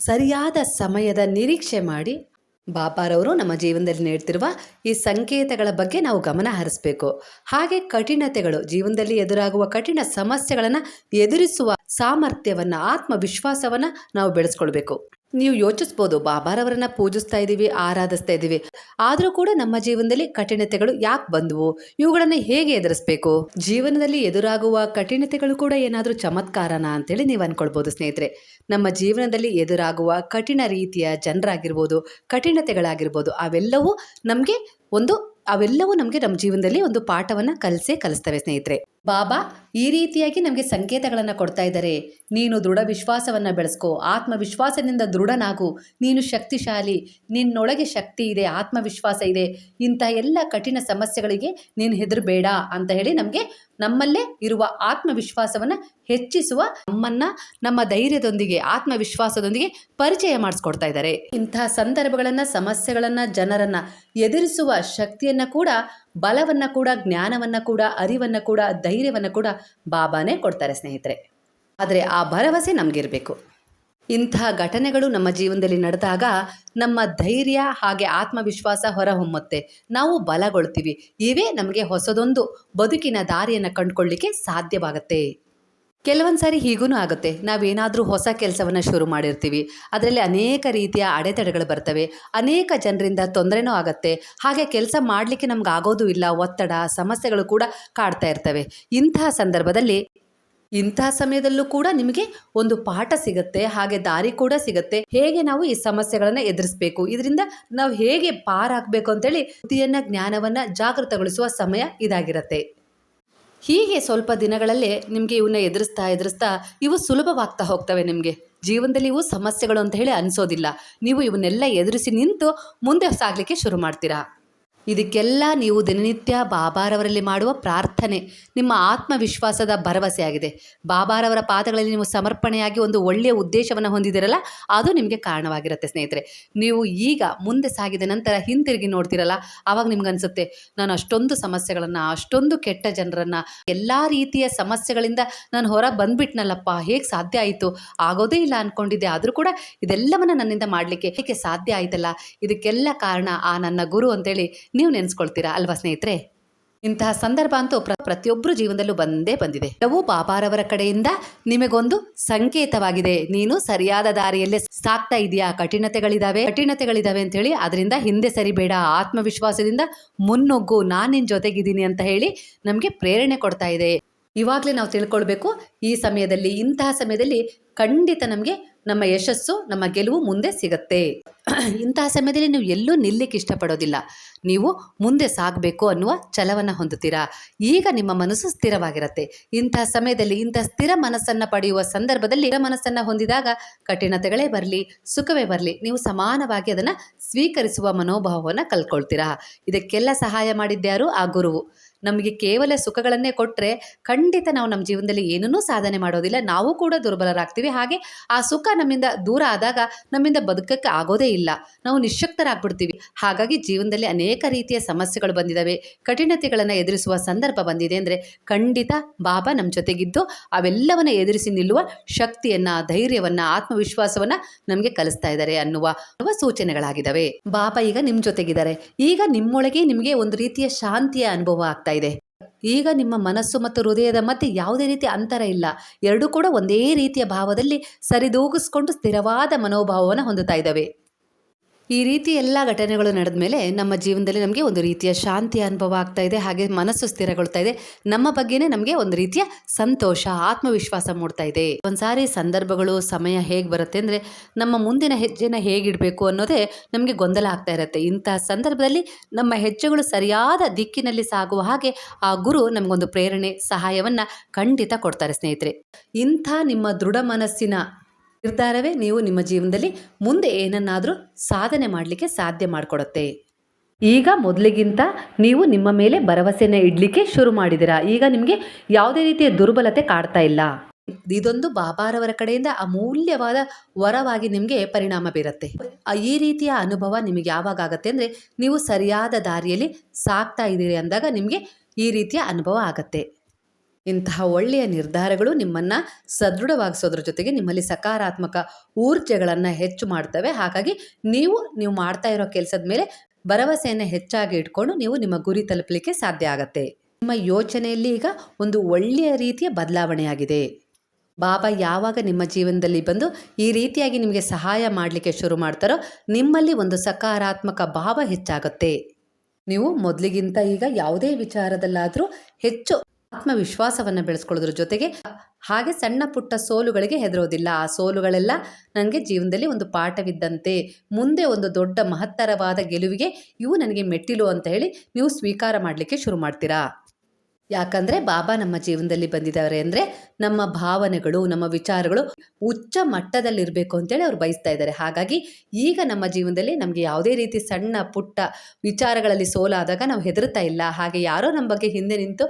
ಸರಿಯಾದ ಸಮಯದ ನಿರೀಕ್ಷೆ ಮಾಡಿ ಬಾಬಾರವರು ನಮ್ಮ ಜೀವನದಲ್ಲಿ ನೀಡ್ತಿರುವ ಈ ಸಂಕೇತಗಳ ಬಗ್ಗೆ ನಾವು ಗಮನ ಹರಿಸಬೇಕು. ಹಾಗೆ ಕಠಿಣತೆಗಳು, ಜೀವನದಲ್ಲಿ ಎದುರಾಗುವ ಕಠಿಣ ಸಮಸ್ಯೆಗಳನ್ನು ಎದುರಿಸುವ ಸಾಮರ್ಥ್ಯವನ್ನು, ಆತ್ಮವಿಶ್ವಾಸವನ್ನು ನಾವು ಬೆಳೆಸ್ಕೊಳ್ಬೇಕು. ನೀವು ಯೋಚಿಸ್ಬೋದು, ಬಾಬಾರವರನ್ನ ಪೂಜಿಸ್ತಾ ಇದ್ದೀವಿ, ಆರಾಧಿಸ್ತಾ ಇದ್ದೀವಿ. ಆದರೂ ಕೂಡ ನಮ್ಮ ಜೀವನದಲ್ಲಿ ಕಠಿಣತೆಗಳು ಯಾಕೆ ಬಂದವು? ಇವುಗಳನ್ನು ಹೇಗೆ ಎದುರಿಸಬೇಕು? ಜೀವನದಲ್ಲಿ ಎದುರಾಗುವ ಕಠಿಣತೆಗಳು ಕೂಡ ಏನಾದರೂ ಚಮತ್ಕಾರನ ಅಂತೇಳಿ ನೀವು ಅನ್ಕೊಳ್ಬೋದು ಸ್ನೇಹಿತರೆ. ನಮ್ಮ ಜೀವನದಲ್ಲಿ ಎದುರಾಗುವ ಕಠಿಣ ರೀತಿಯ ಜನರಾಗಿರ್ಬೋದು, ಕಠಿಣತೆಗಳಾಗಿರ್ಬೋದು, ಅವೆಲ್ಲವೂ ನಮಗೆ ಒಂದು, ಅವೆಲ್ಲವೂ ನಮಗೆ ನಮ್ಮ ಜೀವನದಲ್ಲಿ ಒಂದು ಪಾಠವನ್ನು ಕಲಿಸೇ ಕಲಿಸ್ತವೆ ಸ್ನೇಹಿತರೆ. ಬಾಬಾ, ಈ ರೀತಿಯಾಗಿ ನಮಗೆ ಸಂಕೇತಗಳನ್ನು ಕೊಡ್ತಾ ಇದ್ದಾರೆ. ನೀನು ದೃಢ ವಿಶ್ವಾಸವನ್ನು ಬೆಳೆಸ್ಕೋ, ಆತ್ಮವಿಶ್ವಾಸದಿಂದ ದೃಢನಾಗು. ನೀನು ಶಕ್ತಿಶಾಲಿ, ನಿನ್ನೊಳಗೆ ಶಕ್ತಿ ಇದೆ, ಆತ್ಮವಿಶ್ವಾಸ ಇದೆ. ಇಂಥ ಎಲ್ಲ ಕಠಿಣ ಸಮಸ್ಯೆಗಳಿಗೆ ನೀನು ಹೆದರಬೇಡ ಅಂತ ಹೇಳಿ ನಮಗೆ ನಮ್ಮಲ್ಲೇ ಇರುವ ಆತ್ಮವಿಶ್ವಾಸವನ್ನು ಹೆಚ್ಚಿಸುವ ನಮ್ಮನ್ನು, ನಮ್ಮ ಧೈರ್ಯದೊಂದಿಗೆ, ಆತ್ಮವಿಶ್ವಾಸದೊಂದಿಗೆ ಪರಿಚಯ ಮಾಡಿಸ್ಕೊಡ್ತಾ ಇದ್ದಾರೆ. ಇಂತಹ ಸಂದರ್ಭಗಳನ್ನು, ಸಮಸ್ಯೆಗಳನ್ನು, ಜನರನ್ನು ಎದುರಿಸುವ ಶಕ್ತಿಯನ್ನು ಕೂಡ ಬಲವನ್ನು ಕೂಡ, ಜ್ಞಾನವನ್ನು ಕೂಡ, ಅರಿವನ್ನು ಕೂಡ, ಧೈರ್ಯವನ್ನು ಕೂಡ ಬಾಬಾನೇ ಕೊಡ್ತಾರೆ ಸ್ನೇಹಿತರೆ. ಆದರೆ ಆ ಭರವಸೆ ನಮಗಿರಬೇಕು. ಇಂಥ ಘಟನೆಗಳು ನಮ್ಮ ಜೀವನದಲ್ಲಿ ನಡೆದಾಗ ನಮ್ಮ ಧೈರ್ಯ ಹಾಗೆ ಆತ್ಮವಿಶ್ವಾಸ ಹೊರಹೊಮ್ಮುತ್ತೆ. ನಾವು ಬಲಗೊಳ್ತೀವಿ. ಇವೇ ನಮಗೆ ಹೊಸದೊಂದು ಬದುಕಿನ ದಾರಿಯನ್ನು ಕಂಡುಕೊಳ್ಳಿಕ್ಕೆ ಸಾಧ್ಯವಾಗುತ್ತೆ. ಕೆಲವೊಂದು ಸಾರಿ ಹೀಗೂ ಆಗುತ್ತೆ. ನಾವೇನಾದರೂ ಹೊಸ ಕೆಲಸವನ್ನು ಶುರು ಮಾಡಿರ್ತೀವಿ. ಅದರಲ್ಲಿ ಅನೇಕ ರೀತಿಯ ಅಡೆತಡೆಗಳು ಬರ್ತವೆ. ಅನೇಕ ಜನರಿಂದ ತೊಂದರೆನೂ ಆಗುತ್ತೆ. ಹಾಗೆ ಕೆಲಸ ಮಾಡಲಿಕ್ಕೆ ನಮ್ಗೆ ಆಗೋದು ಇಲ್ಲ. ಒತ್ತಡ, ಸಮಸ್ಯೆಗಳು ಕೂಡ ಕಾಡ್ತಾ ಇರ್ತವೆ. ಇಂತಹ ಸಂದರ್ಭದಲ್ಲಿ ಇಂತಹ ಸಮಯದಲ್ಲೂ ಕೂಡ ನಿಮಗೆ ಒಂದು ಪಾಠ ಸಿಗುತ್ತೆ. ಹಾಗೆ ದಾರಿ ಕೂಡ ಸಿಗುತ್ತೆ. ಹೇಗೆ ನಾವು ಈ ಸಮಸ್ಯೆಗಳನ್ನು ಎದುರಿಸಬೇಕು? ಇದರಿಂದ ನಾವು ಹೇಗೆ ಪಾರಾಗಬೇಕು ಅಂತೇಳಿ ಬುದ್ಧಿಯನ್ನು, ಜ್ಞಾನವನ್ನು ಜಾಗೃತಗೊಳಿಸುವ ಸಮಯ ಇದಾಗಿರುತ್ತೆ. ಹೀಗೆ ಸ್ವಲ್ಪ ದಿನಗಳಲ್ಲೇ ನಿಮಗೆ ಇವನ್ನ ಎದುರಿಸ್ತಾ ಎದುರಿಸ್ತಾ ಇವು ಸುಲಭವಾಗ್ತಾ ಹೋಗ್ತವೆ ನಿಮಗೆ. ಜೀವನದಲ್ಲಿ ಇವು ಸಮಸ್ಯೆಗಳು ಅಂತ ಹೇಳಿ ಅನಿಸೋದಿಲ್ಲ. ನೀವು ಇವನ್ನೆಲ್ಲ ಎದುರಿಸಿ ನಿಂತು ಮುಂದೆ ಸಾಗಲಿಕ್ಕೆ ಶುರು ಮಾಡ್ತೀರಾ. ಇದಕ್ಕೆಲ್ಲ ನೀವು ದಿನನಿತ್ಯ ಬಾಬಾರವರಲ್ಲಿ ಮಾಡುವ ಪ್ರಾರ್ಥನೆ, ನಿಮ್ಮ ಆತ್ಮವಿಶ್ವಾಸದ ಭರವಸೆಯಾಗಿದೆ. ಬಾಬಾರವರ ಪಾದಗಳಲ್ಲಿ ನೀವು ಸಮರ್ಪಣೆಯಾಗಿ ಒಂದು ಒಳ್ಳೆಯ ಉದ್ದೇಶವನ್ನು ಹೊಂದಿದಿರಲ್ಲ, ಅದು ನಿಮಗೆ ಕಾರಣವಾಗಿರುತ್ತೆ ಸ್ನೇಹಿತರೆ. ನೀವು ಈಗ ಮುಂದೆ ಸಾಗಿದ ನಂತರ ಹಿಂತಿರುಗಿ ನೋಡ್ತೀರಲ್ಲ ಆವಾಗ ನಿಮ್ಗೆ ಅನಿಸುತ್ತೆ ನಾನು ಅಷ್ಟೊಂದು ಸಮಸ್ಯೆಗಳನ್ನು, ಅಷ್ಟೊಂದು ಕೆಟ್ಟ ಜನರನ್ನು, ಎಲ್ಲ ರೀತಿಯ ಸಮಸ್ಯೆಗಳಿಂದ ನಾನು ಹೊರ ಬಂದ್ಬಿಟ್ನಲ್ಲಪ್ಪ, ಹೇಗೆ ಸಾಧ್ಯ ಆಯಿತು? ಆಗೋದೇ ಇಲ್ಲ ಅಂದ್ಕೊಂಡಿದ್ದೆ ಆದರೂ ಕೂಡ ಇದೆಲ್ಲವನ್ನು ನನ್ನಿಂದ ಮಾಡಲಿಕ್ಕೆ ಹೇಗೆ ಸಾಧ್ಯ ಆಯ್ತಲ್ಲ? ಇದಕ್ಕೆಲ್ಲ ಕಾರಣ ಆ ನನ್ನ ಗುರು ಅಂತೇಳಿ ನೀವು ನೆನೆಸ್ಕೊಳ್ತೀರಾ ಅಲ್ವಾ ಸ್ನೇಹಿತರೆ? ಇಂತಹ ಸಂದರ್ಭ ಅಂತೂ ಪ್ರ ಪ್ರತಿಯೊಬ್ಬರ ಜೀವನದಲ್ಲೂ ಬಂದೇ ಬಂದಿದೆ. ಕೆಲವು ಬಾಬಾರವರ ಕಡೆಯಿಂದ ನಿಮಗೊಂದು ಸಂಕೇತವಾಗಿದೆ. ನೀನು ಸರಿಯಾದ ದಾರಿಯಲ್ಲೇ ಸಾಕ್ತಾ ಇದೆಯಾ? ಕಠಿಣತೆಗಳಿದಾವೆ. ಕಠಿಣತೆಗಳಿದಾವೆ ಅಂತ ಹೇಳಿ ಅದರಿಂದ ಹಿಂದೆ ಸರಿಬೇಡ. ಆತ್ಮವಿಶ್ವಾಸದಿಂದ ಮುನ್ನುಗ್ಗು. ನಾನು ನಿನ್ನ ಜೊತೆಗಿದ್ದೀನಿ ಅಂತ ಹೇಳಿ ನಮಗೆ ಪ್ರೇರಣೆ ಕೊಡ್ತಾ ಇದೆ. ಇವಾಗಲೇ ನಾವು ತಿಳ್ಕೊಳ್ಬೇಕು, ಈ ಸಮಯದಲ್ಲಿ, ಇಂತಹ ಸಮಯದಲ್ಲಿ ಖಂಡಿತ ನಮಗೆ ನಮ್ಮ ಯಶಸ್ಸು, ನಮ್ಮ ಗೆಲುವು ಮುಂದೆ ಸಿಗತ್ತೆ. ಇಂತಹ ಸಮಯದಲ್ಲಿ ನೀವು ಎಲ್ಲೂ ನಿಲ್ಲಕ್ಕೆ ಇಷ್ಟಪಡೋದಿಲ್ಲ. ನೀವು ಮುಂದೆ ಸಾಗಬೇಕು ಅನ್ನುವ ಛಲವನ್ನು ಹೊಂದುತ್ತೀರಾ? ಈಗ ನಿಮ್ಮ ಮನಸ್ಸು ಸ್ಥಿರವಾಗಿರುತ್ತೆ. ಇಂತಹ ಸಮಯದಲ್ಲಿ ಇಂಥ ಸ್ಥಿರ ಮನಸ್ಸನ್ನು ಪಡೆಯುವ ಸಂದರ್ಭದಲ್ಲಿ ಮನಸ್ಸನ್ನು ಹೊಂದಿದಾಗ ಕಠಿಣತೆಗಳೇ ಬರಲಿ, ಸುಖವೇ ಬರಲಿ, ನೀವು ಸಮಾನವಾಗಿ ಅದನ್ನು ಸ್ವೀಕರಿಸುವ ಮನೋಭಾವವನ್ನು ಕಲ್ಕೊಳ್ತೀರಾ? ಇದಕ್ಕೆಲ್ಲ ಸಹಾಯ ಮಾಡಿದ್ದ್ಯಾರು ಆ ಗುರುವು. ನಮಗೆ ಕೇವಲ ಸುಖಗಳನ್ನೇ ಕೊಟ್ಟರೆ ಖಂಡಿತ ನಾವು ನಮ್ಮ ಜೀವನದಲ್ಲಿ ಏನನ್ನೂ ಸಾಧನೆ ಮಾಡೋದಿಲ್ಲ. ನಾವು ಕೂಡ ದುರ್ಬಲರಾಗ್ತೀವಿ. ಹಾಗೆ ಆ ಸುಖ ನಮ್ಮಿಂದ ದೂರ ಆದಾಗ ನಮ್ಮಿಂದ ಬದುಕಕ್ಕೆ ಆಗೋದೇ ಇಲ್ಲ. ನಾವು ನಿಶ್ಶಕ್ತರಾಗ್ಬಿಡ್ತೀವಿ. ಹಾಗಾಗಿ ಜೀವನದಲ್ಲಿ ಅನೇಕ ರೀತಿಯ ಸಮಸ್ಯೆಗಳು ಬಂದಿದ್ದಾವೆ ಕಠಿಣತೆಗಳನ್ನು ಎದುರಿಸುವ ಸಂದರ್ಭ ಬಂದಿದೆ ಅಂದರೆ ಖಂಡಿತ ಬಾಬಾ ನಮ್ಮ ಜೊತೆಗಿದ್ದು ಅವೆಲ್ಲವನ್ನು ಎದುರಿಸಿ ನಿಲ್ಲುವ ಶಕ್ತಿಯನ್ನು, ಧೈರ್ಯವನ್ನು, ಆತ್ಮವಿಶ್ವಾಸವನ್ನು ನಮಗೆ ಕಲಿಸ್ತಾ ಇದ್ದಾರೆ ಅನ್ನುವ ಸೂಚನೆಗಳಾಗಿದ್ದಾವೆ ಬಾಬಾ ಈಗ ನಿಮ್ಮ ಜೊತೆಗಿದ್ದಾರೆ. ಈಗ ನಿಮ್ಮೊಳಗೆ ನಿಮಗೆ ಒಂದು ರೀತಿಯ ಶಾಂತಿಯ ಅನುಭವ ಆಗ್ತಾ ಇದೆ. ಈಗ ನಿಮ್ಮ ಮನಸ್ಸು ಮತ್ತು ಹೃದಯದ ಮಧ್ಯೆ ಯಾವುದೇ ರೀತಿಯ ಅಂತರ ಇಲ್ಲ. ಎರಡೂ ಕೂಡ ಒಂದೇ ರೀತಿಯ ಭಾವದಲ್ಲಿ ಸರಿದೂಗಿಸ್ಕೊಂಡು ಸ್ಥಿರವಾದ ಮನೋಭಾವವನ್ನು ಹೊಂದುತ್ತಾ ಇದ್ದಾವೆ ಈ ರೀತಿ ಎಲ್ಲ ಘಟನೆಗಳು ನಡೆದ ಮೇಲೆ ನಮ್ಮ ಜೀವನದಲ್ಲಿ ನಮಗೆ ಒಂದು ರೀತಿಯ ಶಾಂತಿ ಅನುಭವ ಆಗ್ತಾ ಇದೆ, ಹಾಗೆ ಮನಸ್ಸು ಸ್ಥಿರಗೊಳ್ತಾ ಇದೆ. ನಮ್ಮ ಬಗ್ಗೆನೇ ನಮಗೆ ಒಂದು ರೀತಿಯ ಸಂತೋಷ, ಆತ್ಮವಿಶ್ವಾಸ ಮೂಡ್ತಾ ಇದೆ. ಒಂದ್ಸಾರಿ ಸಂದರ್ಭಗಳು, ಸಮಯ ಹೇಗೆ ಬರುತ್ತೆ ಅಂದರೆ ನಮ್ಮ ಮುಂದಿನ ಹೆಜ್ಜೆನ ಹೇಗಿಡಬೇಕು ಅನ್ನೋದೇ ನಮಗೆ ಗೊಂದಲ ಆಗ್ತಾ ಇರುತ್ತೆ. ಇಂತಹ ಸಂದರ್ಭದಲ್ಲಿ ನಮ್ಮ ಹೆಜ್ಜೆಗಳು ಸರಿಯಾದ ದಿಕ್ಕಿನಲ್ಲಿ ಸಾಗುವ ಹಾಗೆ ಆ ಗುರು ನಮಗೊಂದು ಪ್ರೇರಣೆ, ಸಹಾಯವನ್ನು ಖಂಡಿತ ಕೊಡ್ತಾರೆ ಸ್ನೇಹಿತರೆ. ಇಂಥ ನಿಮ್ಮ ದೃಢ ಮನಸ್ಸಿನ ನಿರ್ಧಾರವೇ ನೀವು ನಿಮ್ಮ ಜೀವನದಲ್ಲಿ ಮುಂದೆ ಏನನ್ನಾದರೂ ಸಾಧನೆ ಮಾಡಲಿಕ್ಕೆ ಸಾಧ್ಯ ಮಾಡಿಕೊಡುತ್ತೆ. ಈಗ ಮೊದಲಿಗಿಂತ ನೀವು ನಿಮ್ಮ ಮೇಲೆ ಭರವಸೆನ ಇಡಲಿಕ್ಕೆ ಶುರು ಮಾಡಿದಿರಾ ಈಗ ನಿಮಗೆ ಯಾವುದೇ ರೀತಿಯ ದುರ್ಬಲತೆ ಕಾಡ್ತಾ ಇಲ್ಲ. ಇದೊಂದು ಬಾಬಾರವರ ಕಡೆಯಿಂದ ಅಮೂಲ್ಯವಾದ ವರವಾಗಿ ನಿಮಗೆ ಪರಿಣಾಮ ಬೀರುತ್ತೆ. ಈ ರೀತಿಯ ಅನುಭವ ನಿಮಗೆ ಯಾವಾಗ ಆಗುತ್ತೆ ಅಂದರೆ ನೀವು ಸರಿಯಾದ ದಾರಿಯಲ್ಲಿ ಸಾಕ್ತಾ ಇದ್ದೀರಿ ಅಂದಾಗ ನಿಮಗೆ ಈ ರೀತಿಯ ಅನುಭವ ಆಗತ್ತೆ. ಇಂತಹ ಒಳ್ಳೆಯ ನಿರ್ಧಾರಗಳು ನಿಮ್ಮನ್ನು ಸದೃಢವಾಗಿಸೋದ್ರ ಜೊತೆಗೆ ನಿಮ್ಮಲ್ಲಿ ಸಕಾರಾತ್ಮಕ ಊರ್ಜೆಗಳನ್ನು ಹೆಚ್ಚು ಮಾಡ್ತವೆ. ಹಾಗಾಗಿ ನೀವು ನೀವು ಮಾಡ್ತಾ ಇರೋ ಕೆಲಸದ ಮೇಲೆ ಭರವಸೆಯನ್ನು ಹೆಚ್ಚಾಗಿ ಇಟ್ಕೊಂಡು ನೀವು ನಿಮ್ಮ ಗುರಿ ತಲುಪಲಿಕ್ಕೆ ಸಾಧ್ಯ ಆಗತ್ತೆ. ನಿಮ್ಮ ಯೋಚನೆಯಲ್ಲಿ ಈಗ ಒಂದು ಒಳ್ಳೆಯ ರೀತಿಯ ಬದಲಾವಣೆಯಾಗಿದೆ. ಬಾಬಾ ಯಾವಾಗ ನಿಮ್ಮ ಜೀವನದಲ್ಲಿ ಬಂದು ಈ ರೀತಿಯಾಗಿ ನಿಮಗೆ ಸಹಾಯ ಮಾಡಲಿಕ್ಕೆ ಶುರು ಮಾಡ್ತಾರೋ ನಿಮ್ಮಲ್ಲಿ ಒಂದು ಸಕಾರಾತ್ಮಕ ಭಾವ ಹೆಚ್ಚಾಗುತ್ತೆ. ನೀವು ಮೊದಲಿಗಿಂತ ಈಗ ಯಾವುದೇ ವಿಚಾರದಲ್ಲಾದರೂ ಹೆಚ್ಚು ಆತ್ಮವಿಶ್ವಾಸವನ್ನು ಬೆಳೆಸ್ಕೊಳ್ಳೋದ್ರ ಜೊತೆಗೆ ಹಾಗೆ ಸಣ್ಣ ಪುಟ್ಟ ಸೋಲುಗಳಿಗೆ ಹೆದರೋದಿಲ್ಲ. ಆ ಸೋಲುಗಳೆಲ್ಲ ನನಗೆ ಜೀವನದಲ್ಲಿ ಒಂದು ಪಾಠವಿದ್ದಂತೆ. ಮುಂದೆ ಒಂದು ದೊಡ್ಡ ಮಹತ್ತರವಾದ ಗೆಲುವಿಗೆ ಇವು ನನಗೆ ಮೆಟ್ಟಿಲು ಅಂತ ಹೇಳಿ ನೀವು ಸ್ವೀಕಾರ ಮಾಡಲಿಕ್ಕೆ ಶುರು ಮಾಡ್ತೀರಾ? ಯಾಕಂದರೆ ಬಾಬಾ ನಮ್ಮ ಜೀವನದಲ್ಲಿ ಬಂದಿದ್ದಾರೆ ಅಂದರೆ ನಮ್ಮ ಭಾವನೆಗಳು, ನಮ್ಮ ವಿಚಾರಗಳು ಉಚ್ಚ ಮಟ್ಟದಲ್ಲಿರಬೇಕು ಅಂತೇಳಿ ಅವ್ರು ಬಯಸ್ತಾ ಇದ್ದಾರೆ. ಹಾಗಾಗಿ ಈಗ ನಮ್ಮ ಜೀವನದಲ್ಲಿ ನಮಗೆ ಯಾವುದೇ ರೀತಿ ಸಣ್ಣ ಪುಟ್ಟ ವಿಚಾರಗಳಲ್ಲಿ ಸೋಲಾದಾಗ ನಾವು ಹೆದರ್ತಾ ಇಲ್ಲ. ಹಾಗೆ ಯಾರೋ ನಮ್ಮ ಬಗ್ಗೆ ಹಿಂದೆ ನಿಂತು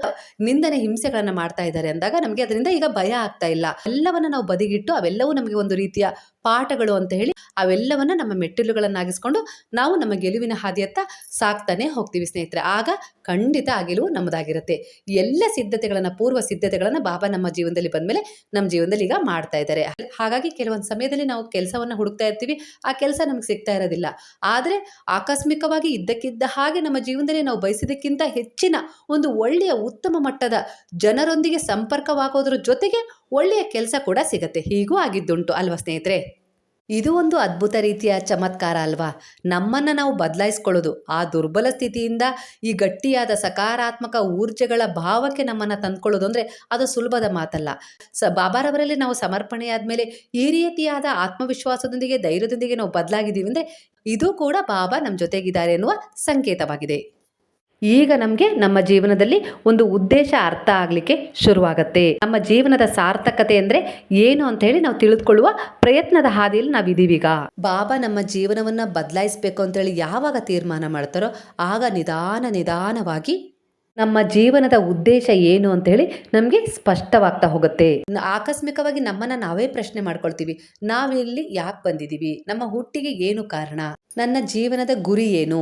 ನಿಂದನೆ ಹಿಂಸೆಗಳನ್ನು ಮಾಡ್ತಾ ಇದ್ದಾರೆ ಅಂದಾಗ ನಮಗೆ ಅದರಿಂದ ಈಗ ಭಯ ಆಗ್ತಾ ಇಲ್ಲ. ಎಲ್ಲವನ್ನ ನಾವು ಬದಿಗಿಟ್ಟು ಅವೆಲ್ಲವೂ ನಮಗೆ ಒಂದು ರೀತಿಯ ಪಾಠಗಳು ಅಂತ ಹೇಳಿ ಅವೆಲ್ಲವನ್ನ ನಮ್ಮ ಮೆಟ್ಟಿಲುಗಳನ್ನಾಗಿಸ್ಕೊಂಡು ನಾವು ನಮ್ಮ ಗೆಲುವಿನ ಹಾದಿಯತ್ತ ಸಾಕ್ತಾನೆ ಹೋಗ್ತೀವಿ ಸ್ನೇಹಿತರೆ. ಆಗ ಖಂಡಿತ ಆ ಗೆಲುವು ನಮ್ಮದಾಗಿರುತ್ತೆ. ಎಲ್ಲ ಸಿದ್ಧತೆಗಳನ್ನು, ಪೂರ್ವ ಸಿದ್ಧತೆಗಳನ್ನು ಬಾಬಾ ನಮ್ಮ ಜೀವನದಲ್ಲಿ ಬಂದಮೇಲೆ ನಮ್ಮ ಜೀವನದಲ್ಲಿ ಈಗ ಮಾಡ್ತಾ ಇದ್ದಾರೆ. ಹಾಗಾಗಿ ಕೆಲವೊಂದು ಸಮಯದಲ್ಲಿ ನಾವು ಕೆಲಸವನ್ನು ಹುಡುಕ್ತಾ ಇರ್ತೀವಿ. ಆ ಕೆಲಸ ನಮ್ಗೆ ಸಿಗ್ತಾ ಇರೋದಿಲ್ಲ. ಆದರೆ ಆಕಸ್ಮಿಕವಾಗಿ ಇದ್ದಕ್ಕಿದ್ದ ಹಾಗೆ ನಮ್ಮ ಜೀವನದಲ್ಲಿ ನಾವು ಬಯಸಿದ್ದಕ್ಕಿಂತ ಹೆಚ್ಚಿನ ಒಂದು ಒಳ್ಳೆಯ ಉತ್ತಮ ಮಟ್ಟದ ಜನರೊಂದಿಗೆ ಸಂಪರ್ಕವಾಗೋದ್ರ ಜೊತೆಗೆ ಒಳ್ಳೆಯ ಕೆಲಸ ಕೂಡ ಸಿಗತ್ತೆ. ಹೀಗೂ ಆಗಿದ್ದುಂಟು, ಅಲ್ವಾ ಸ್ನೇಹಿತರೆ? ಇದು ಒಂದು ಅದ್ಭುತ ರೀತಿಯ ಚಮತ್ಕಾರ ಅಲ್ವಾ? ನಮ್ಮನ್ನು ನಾವು ಬದಲಾಯಿಸ್ಕೊಳ್ಳೋದು. ಆ ದುರ್ಬಲ ಸ್ಥಿತಿಯಿಂದ ಈ ಗಟ್ಟಿಯಾದ ಸಕಾರಾತ್ಮಕ ಊರ್ಜೆಗಳ ಭಾವಕ್ಕೆ ನಮ್ಮನ್ನು ತಂದ್ಕೊಳ್ಳೋದು ಅಂದರೆ ಅದು ಸುಲಭದ ಮಾತಲ್ಲ. ಸ ಬಾಬಾರವರಲ್ಲಿ ನಾವು ಸಮರ್ಪಣೆ ಆದಮೇಲೆ ಈ ರೀತಿಯಾದ ಆತ್ಮವಿಶ್ವಾಸದೊಂದಿಗೆ, ಧೈರ್ಯದೊಂದಿಗೆ ನಾವು ಬದಲಾಗಿದ್ದೀವಿ ಅಂದರೆ ಇದು ಕೂಡ ಬಾಬಾ ನಮ್ಮ ಜೊತೆಗಿದ್ದಾರೆ ಎನ್ನುವ ಸಂಕೇತವಾಗಿದೆ. ಈಗ ನಮಗೆ ನಮ್ಮ ಜೀವನದಲ್ಲಿ ಒಂದು ಉದ್ದೇಶ ಅರ್ಥ ಆಗಲಿಕ್ಕೆ ಶುರುವಾಗತ್ತೆ. ನಮ್ಮ ಜೀವನದ ಸಾರ್ಥಕತೆ ಅಂದರೆ ಏನು ಅಂತ ಹೇಳಿ ನಾವು ತಿಳಿದುಕೊಳ್ಳುವ ಪ್ರಯತ್ನದ ಹಾದಿಯಲ್ಲಿ ಈಗ ಬಾಬಾ ನಮ್ಮ ಜೀವನವನ್ನು ಬದಲಾಯಿಸಬೇಕು ಅಂತೇಳಿ ಯಾವಾಗ ತೀರ್ಮಾನ ಮಾಡ್ತಾರೋ ಆಗ ನಿಧಾನ ನಿಧಾನವಾಗಿ ನಮ್ಮ ಜೀವನದ ಉದ್ದೇಶ ಏನು ಅಂತ ಹೇಳಿ ನಮಗೆ ಸ್ಪಷ್ಟವಾಗ್ತಾ ಹೋಗುತ್ತೆ. ಆಕಸ್ಮಿಕವಾಗಿ ನಮ್ಮನ್ನ ನಾವೇ ಪ್ರಶ್ನೆ ಮಾಡ್ಕೊಳ್ತೀವಿ. ನಾವಿಲ್ಲಿ ಯಾಕೆ ಬಂದಿದ್ದೀವಿ? ನಮ್ಮ ಹುಟ್ಟಿಗೆ ಏನು ಕಾರಣ? ನನ್ನ ಜೀವನದ ಗುರಿ ಏನು?